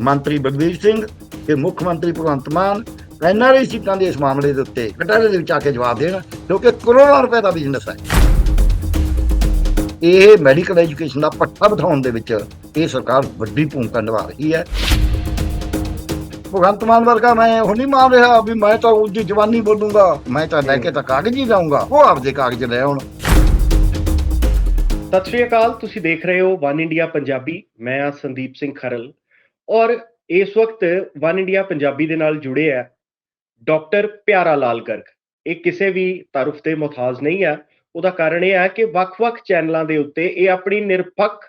ਮੰਤਰੀ ਬਲਬੀਰ ਸਿੰਘ ਤੇ ਮੁੱਖ ਮੰਤਰੀ ਭਗਵੰਤ ਮਾਨ ਐਨਆਰਆਈ ਸੀਟਾਂ ਦੇ ਇਸ ਮਾਮਲੇ ਦੇ ਉੱਤੇ ਕਟਾਰੇ ਦੇ ਵਿੱਚ ਆ ਕੇ ਜਵਾਬ ਦੇਣ ਕਿਉਂਕਿ ਕਰੋੜਾਂ ਰੁਪਏ ਦਾ ਬਿਜ਼ਨਸ ਹੈ। ਇਹ ਮੈਡੀਕਲ ਐਜੂਕੇਸ਼ਨ ਦਾ ਪੱਠਾ ਬਿਠਾਉਣ ਦੇ ਵਿੱਚ ਇਹ ਸਰਕਾਰ ਵੱਡੀ ਭੂਮਿਕਾ ਨਿਭਾ ਰਹੀ ਹੈ। ਭਗਵੰਤ ਮਾਨ ਵਰਗਾ ਮੈਂ ਉਹ ਨਹੀਂ ਮੰਨ ਰਿਹਾ ਵੀ ਮੈਂ ਤਾਂ ਉਹਦੀ ਜਵਾਨੀ ਬੋਲੂੰਗਾ, ਮੈਂ ਤਾਂ ਲੈ ਕੇ ਤਾਂ ਕਾਗਜ਼ ਹੀ ਜਾਊਂਗਾ, ਉਹ ਆਪਦੇ ਕਾਗਜ਼ ਲੈ ਆਉਣ। ਸਤਿ ਸ਼੍ਰੀ ਅਕਾਲ, ਤੁਸੀਂ ਦੇਖ ਰਹੇ ਹੋ ਵਨ ਇੰਡੀਆ ਪੰਜਾਬੀ, ਮੈਂ ਆ ਸੰਦੀਪ ਸਿੰਘ ਖਰਲ। ਔਰ ਇਸ ਵਕਤ ਵਨ ਇੰਡੀਆ ਪੰਜਾਬੀ ਦੇ ਨਾਲ ਜੁੜੇ ਆ ਡਾਕਟਰ ਪਿਆਰਾ ਲਾਲ ਗਰਗ ਇਹ ਕਿਸੇ ਵੀ ਤਾਰਫ ਦੇ ਮੁਹਤਾਜ ਨਹੀਂ ਆ ਉਹਦਾ ਕਾਰਨ ਇਹ ਹੈ ਕਿ ਵੱਖ-ਵੱਖ ਚੈਨਲਾਂ ਦੇ ਉੱਤੇ ਇਹ ਆਪਣੀ ਨਿਰਪੱਖ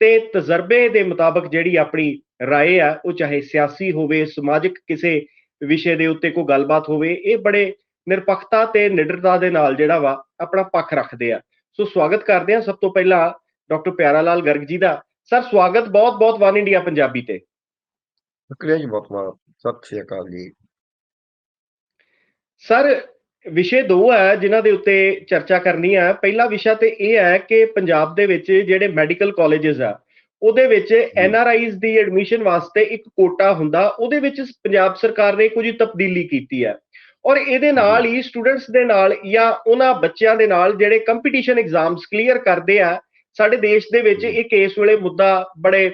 ਤੇ ਤਜਰਬੇ ਦੇ ਮੁਤਾਬਕ ਜਿਹੜੀ ਆਪਣੀ رائے ਆ ਉਹ ਚਾਹੇ ਸਿਆਸੀ ਹੋਵੇ ਸਮਾਜਿਕ ਕਿਸੇ ਵਿਸ਼ੇ ਦੇ ਉੱਤੇ ਕੋਈ ਗੱਲਬਾਤ ਹੋਵੇ ਇਹ ਬੜੇ ਨਿਰਪੱਖਤਾ ਤੇ ਨਿਡਰਤਾ ਦੇ ਨਾਲ ਜਿਹੜਾ ਵਾ ਆਪਣਾ ਪੱਖ ਰੱਖਦੇ ਆ ਸੋ ਸਵਾਗਤ ਕਰਦੇ ਹਾਂ ਸਭ ਤੋਂ ਪਹਿਲਾਂ ਡਾਕਟਰ ਪਿਆਰਾ ਲਾਲ ਗਰਗ ਜੀ ਦਾ ਸਰ ਸਵਾਗਤ ਬਹੁਤ ਬਹੁਤ ਵਨ ਇੰਡੀਆ ਪੰਜਾਬੀ ਤੇ ਸ਼ੁਕਰੀਆ ਜੀ ਬਹੁਤ ਬਹੁਤ ਸਤਿ ਸ੍ਰੀ ਅਕਾਲ ਜੀ। ਸਰ ਵਿਸ਼ੇ ਦੋ ਹੈ ਜਿਨ੍ਹਾਂ ਦੇ ਉੱਤੇ ਚਰਚਾ ਕਰਨੀ ਹੈ। ਪਹਿਲਾ ਵਿਸ਼ਾ ਤੇ ਇਹ ਹੈ ਕਿ ਪੰਜਾਬ ਦੇ ਵਿੱਚ ਜਿਹੜੇ ਮੈਡੀਕਲ ਕਾਲਜਸ ਆ ਉਹਦੇ ਵਿੱਚ ਐਨ ਆਰ ਆਈਜ਼ ਦੀ ਐਡਮਿਸ਼ਨ ਵਾਸਤੇ ਇੱਕ ਕੋਟਾ ਹੁੰਦਾ। ਉਹਦੇ ਵਿੱਚ ਪੰਜਾਬ ਸਰਕਾਰ ਨੇ ਕੁਝ ਤਬਦੀਲੀ ਕੀਤੀ ਹੈ। ਔਰ ਇਹਦੇ ਨਾਲ ਹੀ ਸਟੂਡੈਂਟਸ ਦੇ ਨਾਲ ਜਾਂ ਉਹਨਾਂ ਬੱਚਿਆਂ ਦੇ ਨਾਲ ਜਿਹੜੇ ਕੰਪੀਟੀਸ਼ਨ ਐਗਜ਼ਾਮਸ ਕਲੀਅਰ ਕਰਦੇ ਆ ਸਾਡੇ ਦੇਸ਼ ਦੇ ਵਿੱਚ ਇਹ ਕੇਸ ਵੇਲੇ ਮੁੱਦਾ ਬੜੇ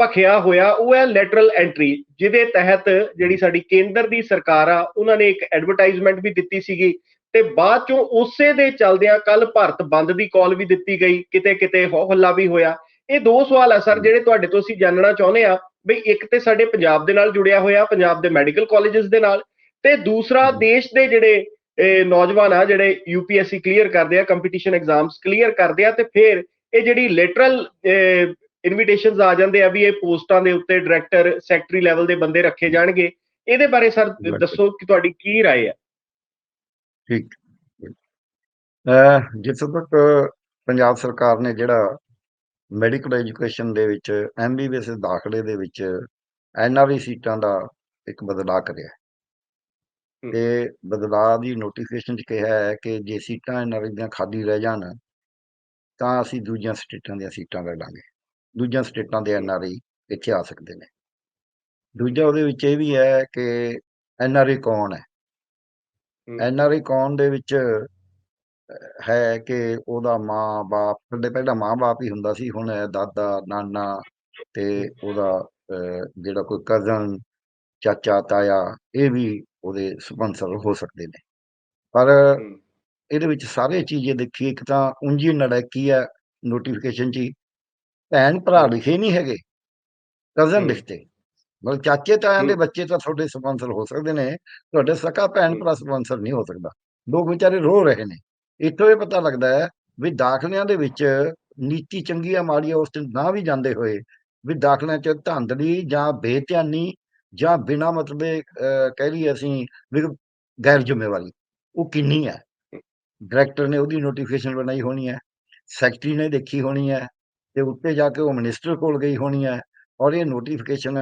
ਭਖਿਆ ਹੋਇਆ, ਉਹ ਹੈ ਲੈਟਰਲ ਐਂਟਰੀ ਜਿਹਦੇ ਤਹਿਤ ਜਿਹੜੀ ਸਾਡੀ ਕੇਂਦਰ ਦੀ ਸਰਕਾਰ ਆ, ਉਹਨਾਂ ਨੇ ਇੱਕ ਐਡਵਰਟਾਈਜ਼ਮੈਂਟ ਵੀ ਦਿੱਤੀ ਸੀਗੀ ਤੇ ਬਾਅਦ ਚੋਂ ਉਸੇ ਦੇ ਚੱਲਦਿਆਂ ਕੱਲ ਭਾਰਤ ਬੰਦ ਦੀ ਕਾਲ ਵੀ ਦਿੱਤੀ ਗਈ ਕਿਤੇ ਕਿਤੇ ਹੋ ਹੱਲਾ ਵੀ ਹੋਇਆ। ਇਹ ਦੋ ਸਵਾਲ ਆ ਸਰ, ਜਿਹੜੇ ਤੁਹਾਡੇ ਤੋਂ ਅਸੀਂ ਜਾਣਨਾ ਚਾਹੁੰਦੇ ਆ, ਬਈ ਇੱਕ ਤੇ ਸਾਡੇ ਪੰਜਾਬ ਦੇ ਨਾਲ ਜੁੜਿਆ ਹੋਇਆ, ਪੰਜਾਬ ਦੇ ਮੈਡੀਕਲ ਕਾਲਜਸ ਦੇ ਨਾਲ, ਤੇ ਦੂਸਰਾ ਦੇਸ਼ ਦੇ ਜਿਹੜੇ, ਇਹ ਨੌਜਵਾਨ ਆ, ਜਿਹੜੇ ਯੂਪੀਐਸਸੀ ਕਲੀਅਰ ਕਰਦੇ ਆ ਕੰਪੀਟੀਸ਼ਨ ਐਗਜ਼ਾਮਸ ਕਲੀਅਰ ਕਰਦੇ ਆ, ਤੇ ਫਿਰ ਇਹ ਜਿਹੜੀ ਲੈਟਰਲ ਇਨਵੀਟੇਸ਼ਨਸ ਆ ਜਾਂਦੇ ਆ ਵੀ ਇਹ ਪੋਸਟਾਂ ਦੇ ਉੱਤੇ ਡਾਇਰੈਕਟਰ ਸੈਕਟਰੀ ਲੈਵਲ ਦੇ ਬੰਦੇ ਰੱਖੇ ਜਾਣਗੇ ਇਹਦੇ ਬਾਰੇ ਸਰ ਬਿਲਕੁਲ। ਦੱਸੋ ਕਿ ਤੁਹਾਡੀ ਕੀ رائے ਹੈ ਠੀਕ ਅਹ ਜਿੱਥੋਂ ਤੱਕ ਪੰਜਾਬ ਸਰਕਾਰ ਨੇ ਜਿਹੜਾ ਮੈਡੀਕਲ ਐਜੂਕੇਸ਼ਨ ਦੇ ਵਿੱਚ ਐਮਬੀਬੀਐਸ ਦਾਖਲੇ ਦੇ ਵਿੱਚ ਐਨਆਰਈ ਸੀਟਾਂ ਦਾ ਇੱਕ ਬਦਲਾਅ ਕਰਿਆ ਹੈ। ਹਮ। ਤੇ ਬਦਲਾਅ ਦੀ ਨੋਟੀਫਿਕੇਸ਼ਨ 'ਚ ਕਿਹਾ ਹੈ ਕਿ ਜੇ ਸੀਟਾਂ ਐਨਆਰਈ ਦੀਆਂ ਖਾਲੀ ਰਹਿ ਜਾਣ ਤਾਂ ਅਸੀਂ ਦੂਜੀਆਂ ਸਟੇਟਾਂ ਦੀਆਂ ਸੀਟਾਂ ਲੈ ਲਾਂਗੇ ਦੂਜੀਆਂ ਸਟੇਟਾਂ ਦੇ ਐਨਆਰਈ ਇੱਥੇ ਆ ਸਕਦੇ ਨੇ। ਦੂਜਾ ਉਹਦੇ ਵਿੱਚ ਇਹ ਵੀ ਹੈ ਕਿ ਐਨਆਰਈ ਕੌਣ ਹੈ। ਐਨਆਰਆਈ ਕੌਣ ਦੇ ਵਿੱਚ ਹੈ ਕਿ ਉਹਦਾ ਮਾਂ-ਬਾਪ ਪਹਿਲੇ ਪਹਿਲਾਂ ਮਾਂ-ਬਾਪ ਹੀ ਹੁੰਦਾ ਸੀ ਹੁਣ ਦਾਦਾ ਨਾਨਾ ਤੇ ਉਹਦਾ ਜਿਹੜਾ ਕੋਈ ਕਜ਼ਨ ਚਾਚਾ ਤਾਇਆ ਇਹ ਵੀ ਉਹਦੇ ਸਪਾਂਸਰ ਹੋ ਸਕਦੇ ਨੇ। ਪਰ ਇਹਦੇ ਵਿੱਚ ਸਾਰੇ ਚੀਜ਼ੇ ਦੇਖੀਏ ਇੱਕ ਤਾਂ ਉਂਝੀ ਨੜੈਕੀ ਹੈ ਨੋਟੀਫਿਕੇਸ਼ਨ 'ਚ ਭੈਣ ਭਰਾ ਲਿਖੇ ਨਹੀਂ ਹੈਗੇ ਕਜ਼ਨ। ਲਿਖਤੇ। ਮਤਲਬ ਚਾਚੇ ਤਾਇਆਂ ਦੇ। ਬੱਚੇ ਤਾਂ ਤੁਹਾਡੇ ਸਪਾਂਸਰ ਹੋ ਸਕਦੇ ਨੇ ਤੁਹਾਡੇ ਸਕਾ ਭੈਣ। ਭਰਾ ਸਪਾਂਸਰ ਨਹੀਂ ਹੋ ਸਕਦਾ। ਲੋਕ ਵਿਚਾਰੇ ਰੋ ਰਹੇ ਨੇ। ਇੱਥੋਂ ਇਹ ਪਤਾ ਲੱਗਦਾ ਹੈ ਵੀ ਦਾਖਲਿਆਂ ਦੇ ਵਿੱਚ ਨੀਤੀ ਚੰਗੀ ਆ ਮਾੜੀ ਆ ਉਸ ਤੇ ਨਾ ਵੀ ਜਾਂਦੇ ਹੋਏ ਵੀ ਦਾਖਲਿਆਂ 'ਚ ਧਾਂਦਲੀ ਜਾਂ ਬੇਧਿਆਨੀ ਜਾਂ ਬਿਨਾ ਮਤਲਬੇ ਕਹਿ ਲਈਏ ਅਸੀਂ ਵੀ ਗੈਰ ਜ਼ਿੰਮੇਵਾਰੀ। ਉਹ ਕਿੰਨੀ ਹੈ? ਡਾਇਰੈਕਟਰ ਨੇ ਉਹਦੀ ਨੋਟੀਫਿਕੇਸ਼ਨ ਬਣਾਈ ਹੋਣੀ ਹੈ ਸੈਕਟਰੀ ਨੇ ਦੇਖੀ ਹੋਣੀ ਹੈ। ਤੇ ਉੱਤੇ ਜਾ ਕੇ ਉਹ ਮਿਨਿਸਟਰ ਕੋਲ ਗਈ ਹੋਣੀ ਹੈ ਔਰ ਇਹ ਨੋਟੀਫਿਕੇਸ਼ਨ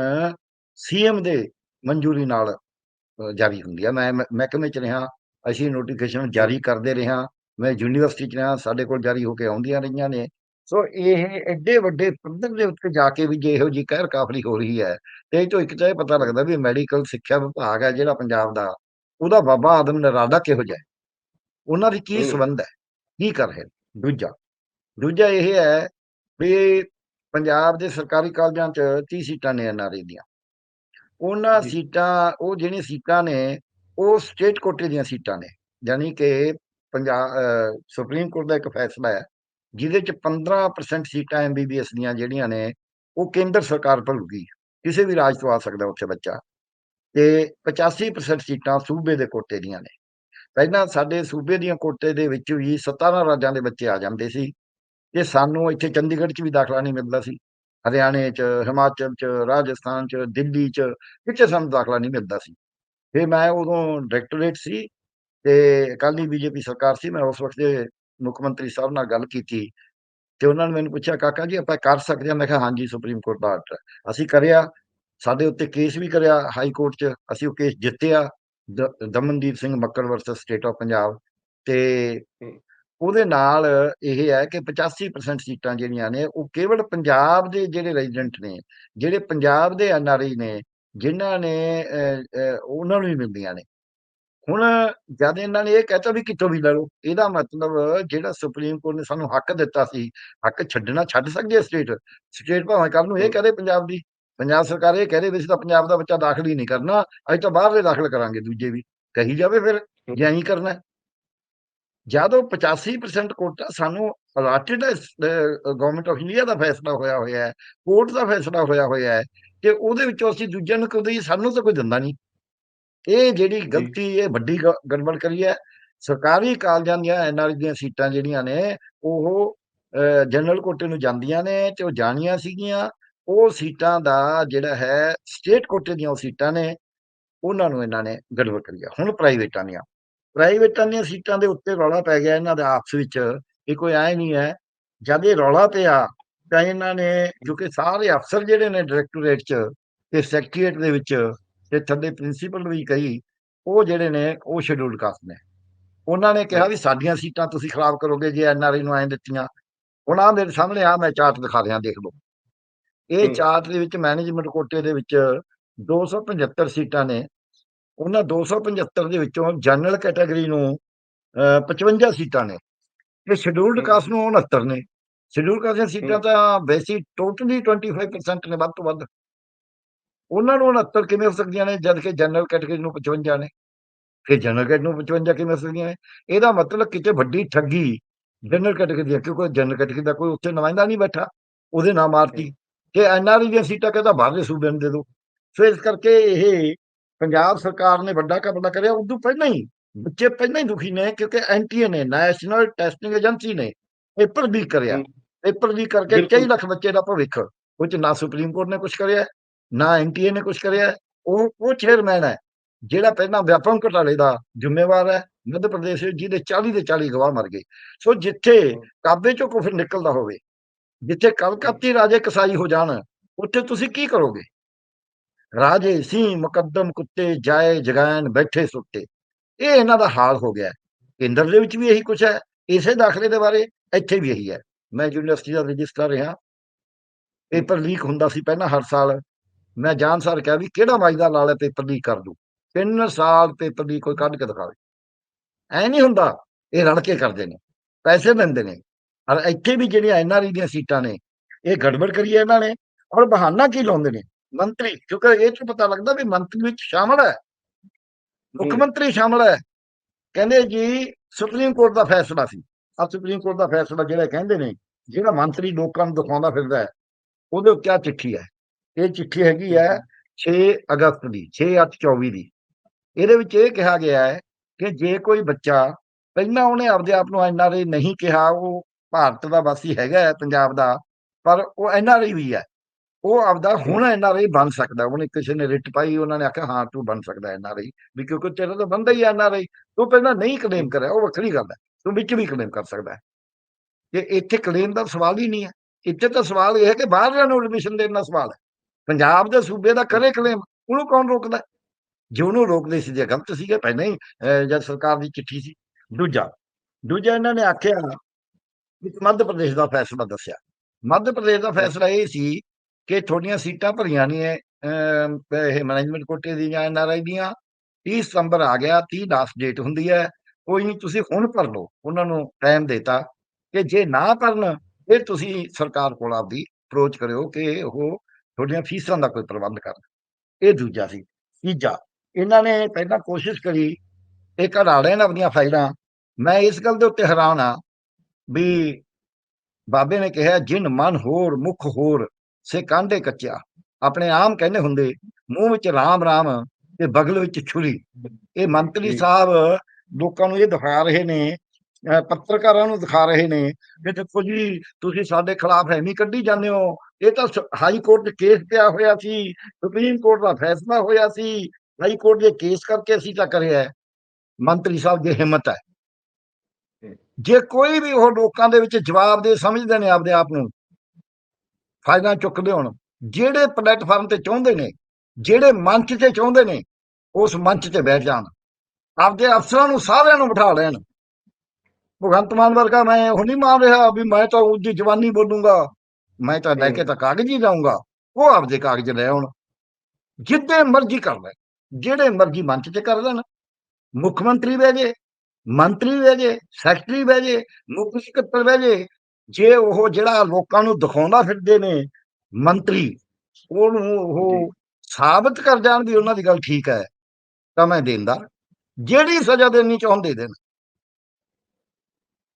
ਸੀਐਮ ਦੇ ਮਨਜ਼ੂਰੀ ਨਾਲ ਜਾਰੀ ਹੁੰਦੀ ਹੈ ਮੈਂ ਮੈਂ- ਮਹਿਕਮੇ ਚ ਰਿਹਾ ਅਸੀਂ ਨੋਟੀਫਿਕੇਸ਼ਨ ਜਾਰੀ ਕਰਦੇ ਰਿਹਾ ਮੈਂ ਯੂਨੀਵਰਸਿਟੀ ਚ ਰਿਹਾ ਸਾਡੇ ਕੋਲ ਜਾਰੀ ਹੋ ਕੇ ਆਉਂਦੀਆਂ ਰਹੀਆਂ ਨੇ। ਸੋ ਇਹ ਐਡੇ ਵੱਡੇ ਪੱਧਰ ਦੇ ਉੱਤੇ ਜਾ ਕੇ ਵੀ ਜੇ ਇਹੋ ਜੀ ਕਹਿਰ ਕਾਫਲੀ ਹੋ ਰਹੀ ਹੈ ਤੇ ਇਹ ਤੋਂ ਇੱਕ ਤਾਂ ਇਹ ਪਤਾ ਲੱਗਦਾ ਵੀ ਮੈਡੀਕਲ ਸਿੱਖਿਆ ਵਿਭਾਗ ਹੈ ਜਿਹੜਾ ਪੰਜਾਬ ਦਾ ਉਹਦਾ ਬਾਬਾ ਆਦਮ ਨਰਾਦਾ ਕਿਹੋ ਜਿਹਾ ਹੈ? ਉਹਨਾਂ ਦੀ ਕੀ। ਸੰਬੰਧ ਹੈ? ਕੀ ਕਰ ਰਹੇ? ਦੂਜਾ ਦੂਜਾ ਇਹ ਹੈ ਵੀ ਪੰਜਾਬ ਦੇ ਸਰਕਾਰੀ ਕਾਲਜਾਂ 'ਚ 30 ਸੀਟਾਂ ਨੇ ਐਨਆਰਏ ਦੀਆਂ। ਉਹਨਾਂ। ਸੀਟਾਂ ਉਹ ਜਿਹੜੀਆਂ ਸੀਟਾਂ ਨੇ ਉਹ ਸਟੇਟ ਕੋਟੇ ਦੀਆਂ ਸੀਟਾਂ ਨੇ। ਯਾਨੀ ਕਿ ਪੰਜਾਬ ਸੁਪਰੀਮ ਕੋਰਟ ਦਾ ਇੱਕ ਫੈਸਲਾ ਹੈ ਜਿਹਦੇ 'ਚ 15% ਸੀਟਾਂ ਐਮਬੀਬੀਐਸ ਦੀਆਂ ਜਿਹੜੀਆਂ ਨੇ ਉਹ ਕੇਂਦਰ ਸਰਕਾਰ ਭਰੂਗੀ। ਕਿਸੇ ਵੀ ਰਾਜ ਤੋਂ ਆ ਸਕਦਾ ਉੱਥੇ ਬੱਚਾ। ਤੇ 85% ਸੀਟਾਂ ਸੂਬੇ ਦੇ ਕੋਟੇ ਦੀਆਂ ਨੇ। ਪਹਿਲਾਂ ਸਾਡੇ ਸੂਬੇ ਦੀਆਂ ਕੋਟੇ ਦੇ ਵਿੱਚ ਵੀ 17 ਰਾਜਾਂ ਦੇ ਬੱਚੇ ਆ ਜਾਂਦੇ ਸੀ। ਇਹ ਸਾਨੂੰ ਇੱਥੇ ਚੰਡੀਗੜ੍ਹ 'ਚ ਵੀ ਦਾਖਲਾ ਨਹੀਂ ਮਿਲਦਾ ਸੀ। ਹਰਿਆਣੇ 'ਚ, ਹਿਮਾਚਲ 'ਚ, ਰਾਜਸਥਾਨ 'ਚ, ਦਿੱਲੀ 'ਚ ਕਿਤੇ ਸਾਨੂੰ ਦਾਖਲਾ ਨਹੀਂ ਮਿਲਦਾ ਸੀ। ਫਿਰ ਮੈਂ ਉਦੋਂ ਡਾਇਰੈਕਟੋਰੇਟ ਸੀ ਤੇ ਅਕਾਲੀ ਬੀਜੇਪੀ ਸਰਕਾਰ ਸੀ, ਮੈਂ ਉਸ ਵਕਤ ਦੇ ਮੁੱਖ ਮੰਤਰੀ ਸਾਹਿਬ ਨਾਲ ਗੱਲ ਕੀਤੀ ਤੇ ਉਹਨਾਂ ਨੇ ਮੈਨੂੰ ਪੁੱਛਿਆ, ਕਾਕਾ ਜੀ, ਆਪਾਂ ਕਰ ਸਕਦੇ ਹਾਂ? ਮੈਂ ਕਿਹਾ, ਹਾਂਜੀ, ਸੁਪਰੀਮ ਕੋਰਟ ਦਾ ਆਰਡਰ ਅਸੀਂ ਕਰਿਆ, ਸਾਡੇ ਉੱਤੇ ਕੇਸ ਵੀ ਕਰਿਆ ਹਾਈ ਕੋਰਟ 'ਚ, ਅਸੀਂ ਉਹ ਕੇਸ ਜਿੱਤਿਆ। ਦ- Damandeep Singh Makkar versus state of Punjab ਤੇ ਉਹਦੇ ਨਾਲ ਇਹ ਹੈ ਕਿ 85% ਸੀਟਾਂ ਜਿਹੜੀਆਂ ਨੇ ਉਹ ਕੇਵਲ ਪੰਜਾਬ ਦੇ ਜਿਹੜੇ ਰੈਜ਼ੀਡੈਂਟ ਨੇ ਜਿਹੜੇ ਪੰਜਾਬ ਦੇ ਐਨਆਰਆਈ ਨੇ ਜਿਨ੍ਹਾਂ ਨੇ ਉਹਨਾਂ ਨੂੰ ਹੀ ਮਿਲਦੀਆਂ ਨੇ। ਹੁਣ ਜਦ ਇਹਨਾਂ ਨੇ ਇਹ ਕਹਿਤਾ ਵੀ ਕਿੱਥੋਂ ਵੀ ਲੈ ਲਓ ਇਹਦਾ ਮਤਲਬ ਜਿਹੜਾ ਸੁਪਰੀਮ ਕੋਰਟ ਨੇ ਸਾਨੂੰ ਹੱਕ ਦਿੱਤਾ ਸੀ ਹੱਕ ਛੱਡਣਾ ਛੱਡ ਸਕਦੀ ਹੈ ਸਟੇਟ ਸਟੇਟ ਭਾਵੇਂ ਕੱਲ ਨੂੰ ਇਹ ਕਹਦੇ ਪੰਜਾਬ ਦੀ ਪੰਜਾਬ ਸਰਕਾਰ ਇਹ ਕਹਦੇ ਵੀ ਅਸੀਂ ਤਾਂ ਪੰਜਾਬ ਦਾ ਬੱਚਾ ਦਾਖਲ ਹੀ ਨਹੀਂ ਕਰਨਾ ਅਸੀਂ ਤਾਂ ਬਾਹਰਲੇ ਦਾਖਲ ਕਰਾਂਗੇ ਦੂਜੇ ਵੀ ਕਹੀ ਜਾਵੇ ਫਿਰ ਜੇ ਐਂ ਕਰਨਾ। ਹੈ। ਜਦ ਉਹ 85% ਕੋਟਾ ਸਾਨੂੰ ਅਲਾਟਡ ਗਵਰਨਮੈਂਟ ਆਫ ਇੰਡੀਆ ਦਾ ਫੈਸਲਾ ਹੋਇਆ ਹੋਇਆ ਹੈ ਕੋਰਟ ਦਾ ਫੈਸਲਾ ਹੋਇਆ ਹੋਇਆ ਹੈ ਤੇ ਉਹਦੇ ਵਿੱਚੋਂ ਅਸੀਂ ਦੂਜਿਆਂ ਨੂੰ ਕਦੇ ਸਾਨੂੰ ਤਾਂ ਕੋਈ ਦਿੰਦਾ ਨਹੀਂ। ਇਹ ਜਿਹੜੀ ਗਲਤੀ ਇਹ ਵੱਡੀ ਗੜਬੜ ਕਰੀ ਹੈ। ਸਰਕਾਰੀ ਕਾਲਜਾਂ ਦੀਆਂ ਐਨਆਰਆਈ ਦੀਆਂ ਸੀਟਾਂ ਜਿਹੜੀਆਂ ਨੇ ਉਹ ਜਨਰਲ ਕੋਟੇ ਨੂੰ ਜਾਂਦੀਆਂ ਨੇ ਤੇ ਉਹ ਜਾਣੀਆਂ ਸੀਗੀਆਂ। ਉਹ ਸੀਟਾਂ ਦਾ ਜਿਹੜਾ ਹੈ ਸਟੇਟ ਕੋਟੇ ਦੀਆਂ ਉਹ ਸੀਟਾਂ ਨੇ ਉਹਨਾਂ ਨੂੰ ਇਹਨਾਂ ਨੇ ਗੜਬੜ ਕਰੀ ਹੈ। ਹੁਣ ਪ੍ਰਾਈਵੇਟਾਂ ਦੀਆਂ। ਪ੍ਰਾਈਵੇਟਾਂ ਦੀਆਂ ਸੀਟਾਂ ਦੇ ਉੱਤੇ ਰੌਲਾ ਪੈ ਗਿਆ ਇਹਨਾਂ ਦੇ ਆਪਸ ਵਿੱਚ ਇਹ ਕੋਈ ਐ ਨਹੀਂ ਹੈ ਜਦ ਇਹ ਰੌਲਾ ਪਿਆ ਤਾਂ ਇਹਨਾਂ ਨੇ ਕਿਉਂਕਿ ਸਾਰੇ ਅਫਸਰ ਜਿਹੜੇ ਨੇ ਡਾਇਰੈਕਟੋਰੇਟ 'ਚ ਤੇ ਸੈਕਟਰੀਏਟ ਦੇ ਵਿੱਚ ਤੇ ਥੱਲੇ ਪ੍ਰਿੰਸੀਪਲ ਵੀ ਕਹੀ ਉਹ ਜਿਹੜੇ ਨੇ ਉਹ ਸ਼ਡਿਊਲਡ ਕਾਸਟ ਨੇ ਉਹਨਾਂ ਨੇ ਕਿਹਾ ਵੀ ਸਾਡੀਆਂ ਸੀਟਾਂ ਤੁਸੀਂ ਖਰਾਬ ਕਰੋਗੇ ਜੇ ਐਨਆਰਆਈ ਨੂੰ ਐਂ ਦਿੱਤੀਆਂ। ਆ ਮੇਰੇ ਸਾਹਮਣੇ ਆ ਮੈਂ ਚਾਰਟ ਦਿਖਾ ਰਿਹਾ ਦੇਖ ਲਓ। ਇਹ। ਚਾਰਟ ਦੇ ਵਿੱਚ ਮੈਨੇਜਮੈਂਟ ਕੋਟੇ ਦੇ ਵਿੱਚ 275 ਸੀਟਾਂ ਨੇ ਉਹਨਾਂ 275 ਦੇ ਵਿੱਚੋਂ ਜਨਰਲ ਕੈਟਾਗਰੀ ਨੂੰ ਅਹ, 55 ਸੀਟਾਂ ਨੇ ਤੇ ਸ਼ਡਿਊਲਡ। ਕਾਸਟ ਨੂੰ 69 ਨੇ। ਸ਼ਡਿਊਲਡ ਕਾਸਟ ਦੀਆਂ ਸੀਟਾਂ ਤਾਂ ਵੈਸੀ ਟੋਟਲੀ 25% ਨੇ ਵੱਧ ਤੋਂ ਵੱਧ। ਉਹਨਾਂ ਨੂੰ 69 ਕਿਵੇਂ ਹੋ ਸਕਦੀਆਂ ਨੇ ਜਦ ਕਿ ਜਨਰਲ ਕੈਟਾਗਰੀ ਨੂੰ 55 ਨੇ। ਫਿਰ ਜਨਰਲ ਕੈਟ ਨੂੰ 55 ਕਿਵੇਂ ਹੋ ਸਕਦੀਆਂ ਨੇ? ਇਹਦਾ ਮਤਲਬ ਕਿਤੇ ਵੱਡੀ ਠੱਗੀ ਜਨਰਲ ਕੈਟਾਗਰੀ ਦੀ ਕਿਉਂਕਿ ਜਨਰਲ ਕੈਟਾਗਰੀ ਦਾ ਕੋਈ ਉੱਥੇ ਨੁਮਾਇੰਦਾ ਨਹੀਂ ਬੈਠਾ ਉਹਦੇ ਨਾਲ ਮਾਰਤੀ। ਕਿ ਐਨਆਰਆਈ ਦੀਆਂ ਸੀਟਾਂ ਕਹਿੰਦਾ ਬਾਹਰਲੇ ਸੂਬੇ ਨੂੰ ਦੇ ਦਿਓ। ਸੋ ਇਸ ਕਰਕੇ ਇਹ ਪੰਜਾਬ ਸਰਕਾਰ ਨੇ ਵੱਡਾ ਕਬਜ਼ਾ ਕਰਿਆ ਉਦੋਂ ਪਹਿਲਾਂ ਹੀ ਬੱਚੇ ਪਹਿਲਾਂ ਹੀ ਦੁਖੀ ਨੇ ਕਿਉਂਕਿ ਐਨਟੀਏ ਨੇ ਨੈਸ਼ਨਲ ਟੈਸਟਿੰਗ ਏਜੰਸੀ ਨੇ ਪੇਪਰ ਲੀਕ ਕਰਿਆ। ਪੇਪਰ ਲੀਕ ਕਰਕੇ ਬਿਲਕੁਲ। ਕਈ ਲੱਖ ਬੱਚੇ ਦਾ ਭਵਿੱਖ ਉਹ ਚ ਨਾ ਸੁਪਰੀਮ ਕੋਰਟ ਨੇ ਕੁਝ ਕਰਿਆ ਨਾ ਐਨਟੀਏ ਨੇ ਕੁਝ ਕਰਿਆ। ਉਹ ਉਹ ਚੇਅਰਮੈਨ ਹੈ ਜਿਹੜਾ ਪਹਿਲਾਂ ਵਿਆਪਕ ਘੁਟਾਲੇ ਦਾ ਜ਼ਿੰਮੇਵਾਰ ਹੈ ਮੱਧ ਪ੍ਰਦੇਸ਼ ਵਿੱਚ ਜਿਹਦੇ 40 ਦੇ 40 ਗਵਾਹ ਮਰ ਗਏ। ਸੋ ਜਿੱਥੇ ਕਾਬੇ ਚੋਂ ਕੁਫਰ ਨਿਕਲਦਾ ਹੋਵੇ ਜਿੱਥੇ ਕਲਕੱਤੀ ਰਾਜੇ ਕਸਾਈ ਹੋ ਜਾਣ ਉੱਥੇ ਤੁਸੀਂ ਕੀ ਕਰੋਗੇ? ਰਾਜੇ ਸੀ ਮੁਕੱਦਮ ਕੁੱਤੇ ਜਾਏ ਜਗਾਨ ਬੈਠੇ ਸੁੱਤੇ ਇਹ ਇਹਨਾਂ ਦਾ ਹਾਲ ਹੋ ਗਿਆ। ਕੇਂਦਰ ਦੇ ਵਿੱਚ ਵੀ ਇਹੀ ਕੁਝ ਹੈ। ਇਸੇ ਦਾਖਲੇ ਦੇ ਬਾਰੇ ਇੱਥੇ ਵੀ ਇਹੀ ਹੈ। ਮੈਂ ਯੂਨੀਵਰਸਿਟੀ ਦਾ ਰਜਿਸਟਰ ਰਿਹਾ। ਪੇਪਰ ਲੀਕ ਹੁੰਦਾ ਸੀ ਪਹਿਲਾਂ ਹਰ ਸਾਲ। ਮੈਂ ਜਾਨ ਸਰ ਕਿਹਾ ਵੀ ਕਿਹੜਾ ਵਾਜਦਾ ਲਾ ਲੈ ਪੇਪਰ ਲੀਕ ਕਰ ਦੂ ਤਿੰਨ ਸਾਲ ਪੇਪਰ ਲੀਕ ਕੋਈ ਕੱਢ ਕੇ ਦਿਖਾਵੇ ਐ ਨਹੀਂ ਹੁੰਦਾ। ਇਹ ਰਲ ਕੇ ਕਰਦੇ ਨੇ। ਪੈਸੇ ਦਿੰਦੇ ਨੇ। ਔਰ ਇੱਥੇ ਵੀ ਜਿਹੜੀਆਂ ਐਨਆਰਆਈ ਦੀਆਂ ਸੀਟਾਂ ਨੇ, ਇਹ ਗੜਬੜ ਕਰੀ ਹੈ ਇਹਨਾਂ ਨੇ। ਔਰ ਬਹਾਨਾ ਕੀ ਲਾਉਂਦੇ ਨੇ? ਮੰਤਰੀ ਕਿਉਂਕਿ ਇਹ ਤੋਂ ਪਤਾ ਲੱਗਦਾ ਵੀ ਮੰਤਰੀ ਵਿੱਚ ਸ਼ਾਮਲ ਹੈ। ਮੁੱਖ। ਮੰਤਰੀ ਸ਼ਾਮਲ ਹੈ। ਕਹਿੰਦੇ ਜੀ ਸੁਪਰੀਮ ਕੋਰਟ ਦਾ ਫੈਸਲਾ ਸੀ। ਆ ਸੁਪਰੀਮ ਕੋਰਟ ਦਾ ਫੈਸਲਾ ਜਿਹੜਾ ਕਹਿੰਦੇ ਨੇ ਜਿਹੜਾ ਮੰਤਰੀ ਲੋਕਾਂ ਨੂੰ ਦਿਖਾਉਂਦਾ ਫਿਰਦਾ ਹੈ ਉਹਦੇ ਉੱਤੇ ਆ ਚਿੱਠੀ ਹੈ। ਇਹ ਚਿੱਠੀ ਹੈਗੀ ਹੈ 6 ਅਗਸਤ ਦੀ 6/8/24 ਦੀ। ਇਹਦੇ ਵਿੱਚ ਇਹ ਕਿਹਾ ਗਿਆ ਹੈ ਕਿ ਜੇ ਕੋਈ ਬੱਚਾ ਪਹਿਲਾਂ ਉਹਨੇ ਆਪਦੇ ਆਪ ਨੂੰ ਐਨਆਰਆਈ ਨਹੀਂ ਕਿਹਾ ਉਹ ਭਾਰਤ ਦਾ ਵਾਸੀ ਹੈਗਾ ਹੈ ਪੰਜਾਬ ਦਾ ਪਰ ਉਹ ਐਨਆਰਆਈ ਵੀ ਹੈ। ਉਹ ਆਪਦਾ ਹੁਣ ਐਨਆਰਆਈ ਬਣ ਸਕਦਾ, ਉਹਨੇ ਕਿਸੇ ਨੇ ਰਿਟ ਪਾਈ, ਉਹਨਾਂ ਨੇ ਆਖਿਆ, ਹਾਂ, ਤੂੰ ਬਣ ਸਕਦਾ ਐਨਆਰਆਈ ਵੀ ਕਿਉਂਕਿ ਤੇਰਾ ਤਾਂ ਬੰਦਾ ਹੀ ਐਨਆਰਆਈ ਤੂੰ ਪਹਿਲਾਂ ਨਹੀਂ ਕਲੇਮ ਕਰਿਆ, ਉਹ ਵੱਖਰੀ ਗੱਲ ਹੈ, ਤੂੰ ਵਿੱਚ ਵੀ ਕਲੇਮ ਕਰ ਸਕਦਾ ਹੈ। ਇੱਥੇ ਕਲੇਮ ਦਾ ਸਵਾਲ ਹੀ ਨਹੀਂ ਹੈ, ਇੱਥੇ ਤਾਂ ਸਵਾਲ ਇਹ ਹੈ ਕਿ ਬਾਹਰਲਿਆਂ ਨੂੰ ਐਡਮਿਸ਼ਨ ਦੇਣ ਦਾ ਸਵਾਲ ਹੈ। ਪੰਜਾਬ ਦੇ ਸੂਬੇ ਦਾ ਕਰੇ ਕਲੇਮ ਉਹਨੂੰ ਕੌਣ ਰੋਕਦਾ ਜੇ ਉਹਨੂੰ ਰੋਕਦੇ ਸੀ, ਜੇ ਗਲਤ ਸੀਗੇ, ਪਹਿਲਾਂ ਹੀ ਜਦ ਸਰਕਾਰ ਦੀ ਚਿੱਠੀ ਸੀ। ਦੂਜਾ ਦੂਜਾ ਇਹਨਾਂ ਨੇ ਆਖਿਆ ਵੀ ਮੱਧ ਪ੍ਰਦੇਸ਼ ਦਾ ਫੈਸਲਾ ਦੱਸਿਆ। ਮੱਧ ਪ੍ਰਦੇਸ਼ ਦਾ ਫੈਸਲਾ ਇਹ ਸੀ ਕਿ ਤੁਹਾਡੀਆਂ ਸੀਟਾਂ ਭਰੀਆਂ ਨਹੀਂ ਹੈ ਇਹ ਮੈਨੇਜਮੈਂਟ ਕੋਟੇ ਦੀਆਂ ਐਨਆਰਆਈ ਦੀਆਂ 30 ਸਤੰਬਰ ਆ ਗਿਆ 30 ਲਾਸਟ ਡੇਟ ਹੁੰਦੀ ਹੈ ਕੋਈ ਨਹੀਂ ਤੁਸੀਂ ਹੁਣ ਭਰ ਲਓ, ਉਹਨਾਂ ਨੂੰ ਟਾਈਮ ਦੇਤਾ ਕਿ ਜੇ ਨਾ ਭਰਨ, ਫਿਰ ਤੁਸੀਂ ਸਰਕਾਰ ਕੋਲ ਆਪਦੀ ਅਪਰੋਚ ਕਰਿਓ ਕਿ ਉਹ ਤੁਹਾਡੀਆਂ ਫੀਸਾਂ ਦਾ ਕੋਈ ਪ੍ਰਬੰਧ ਕਰਨ ਇਹ ਦੂਜਾ ਸੀ। ਤੀਜਾ, ਇਹਨਾਂ ਨੇ ਪਹਿਲਾਂ ਕੋਸ਼ਿਸ਼ ਕਰੀ ਇਹ ਕਢਾ ਨੇ ਆਪਣੀਆਂ ਫਾਈਲਾਂ, ਮੈਂ ਇਸ ਗੱਲ ਦੇ ਉੱਤੇ ਹੈਰਾਨ ਆ ਵੀ ਬਾਬੇ ਨੇ ਕਿਹਾ, ਜਿਨ ਮਨ ਹੋਰ, ਮੁਖ ਹੋਰ ਸੇ ਕਾਂਡੇ ਕੱਚਿਆ। ਆਪਣੇ ਆਮ ਕਹਿੰਦੇ ਹੁੰਦੇ ਮੂੰਹ ਵਿੱਚ ਰਾਮ ਰਾਮ ਤੇ ਬਗਲ ਵਿੱਚ ਛੁਰੀ। ਇਹ ਮੰਤਰੀ। ਸਾਹਿਬ ਲੋਕਾਂ ਨੂੰ ਇਹ ਦਿਖਾ ਰਹੇ ਨੇ ਪੱਤਰਕਾਰਾਂ ਨੂੰ ਦਿਖਾ ਰਹੇ ਨੇ ਕਿ ਦੇਖੋ ਜੀ ਤੁਸੀਂ ਸਾਡੇ ਖਿਲਾਫ ਐਵੇਂ ਕੱਢੀ ਜਾਂਦੇ ਹੋ। ਇਹ ਤਾਂ ਹਾਈ ਕੋਰਟ 'ਚ ਕੇਸ ਪਿਆ ਹੋਇਆ ਸੀ ਸੁਪਰੀਮ ਕੋਰਟ ਦਾ ਫੈਸਲਾ ਹੋਇਆ ਸੀ। ਹਾਈ ਕੋਰਟ ਦੇ ਕੇਸ ਕਰਕੇ ਅਸੀਂ ਤਾਂ ਕਰਿਆ ਹੈ। ਮੰਤਰੀ ਸਾਹਿਬ ਦੀ ਹਿੰਮਤ ਹੈ। ਜੇ ਕੋਈ ਵੀ ਉਹ ਲੋਕਾਂ ਦੇ ਵਿੱਚ ਜਵਾਬ ਦੇ ਸਮਝਦੇ ਨੇ ਆਪਦੇ ਆਪ ਨੂੰ ਫਾਇਦਾ ਚੁੱਕਦੇ ਹੋਣ। ਜਿਹੜੇ ਪਲੇਟਫਾਰਮ ਤੇ ਚਾਹੁੰਦੇ ਨੇ, ਜਿਹੜੇ ਮੰਚ ਤੇ ਚਾਹੁੰਦੇ ਨੇ, ਉਸ ਮੰਚ ਤੇ ਬੈਠ ਜਾਣ। ਆਪਦੇ ਅਫਸਰਾਂ ਨੂੰ ਸਾਰਿਆਂ ਨੂੰ ਬਿਠਾ ਲੈਣ। ਭਗਵੰਤ ਮਾਨ ਵਰਗਾ ਮੈਂ ਉਹ ਨਹੀਂ ਮਾਰ ਰਿਹਾ ਵੀ ਮੈਂ ਤਾਂ ਉਹਦੀ ਜਵਾਨੀ ਬੋਲੂੰਗਾ, ਮੈਂ ਤਾਂ ਲੈ ਕੇ ਤਾਂ ਕਾਗਜ਼ ਹੀ ਜਾਊਂਗਾ ਉਹ ਆਪਦੇ ਕਾਗਜ਼ ਲੈ ਆਉਣ। ਜਿੱਦੇ ਮਰਜ਼ੀ ਕਰ ਲੈ ਜਿਹੜੇ ਮਰਜ਼ੀ ਮੰਚ ਤੇ ਕਰ ਲੈਣ। ਮੁੱਖ ਮੰਤਰੀ ਬਹਿ ਜੇ, ਮੰਤਰੀ ਬਹਿ ਜੇ, ਸੈਕਟਰੀ ਬਹਿ ਜੇ, ਮੁੱਖ ਸਕੱਤਰ ਬਹਿ ਜੇ ਜੇ ਉਹ ਜਿਹੜਾ ਲੋਕਾਂ ਨੂੰ ਦਿਖਾਉਂਦਾ ਫਿਰਦੇ ਨੇ ਮੰਤਰੀ ਉਹਨੂੰ ਉਹ ਸਾਬਤ ਕਰ ਜਾਣ ਵੀ ਉਹਨਾਂ ਦੀ ਗੱਲ ਠੀਕ ਹੈ ਤਾਂ ਮੈਂ ਦੇਂਦਾ ਜਿਹੜੀ ਸਜ਼ਾ ਦੇਣੀ ਚਾਹੁੰਦੇ ਦੇਣ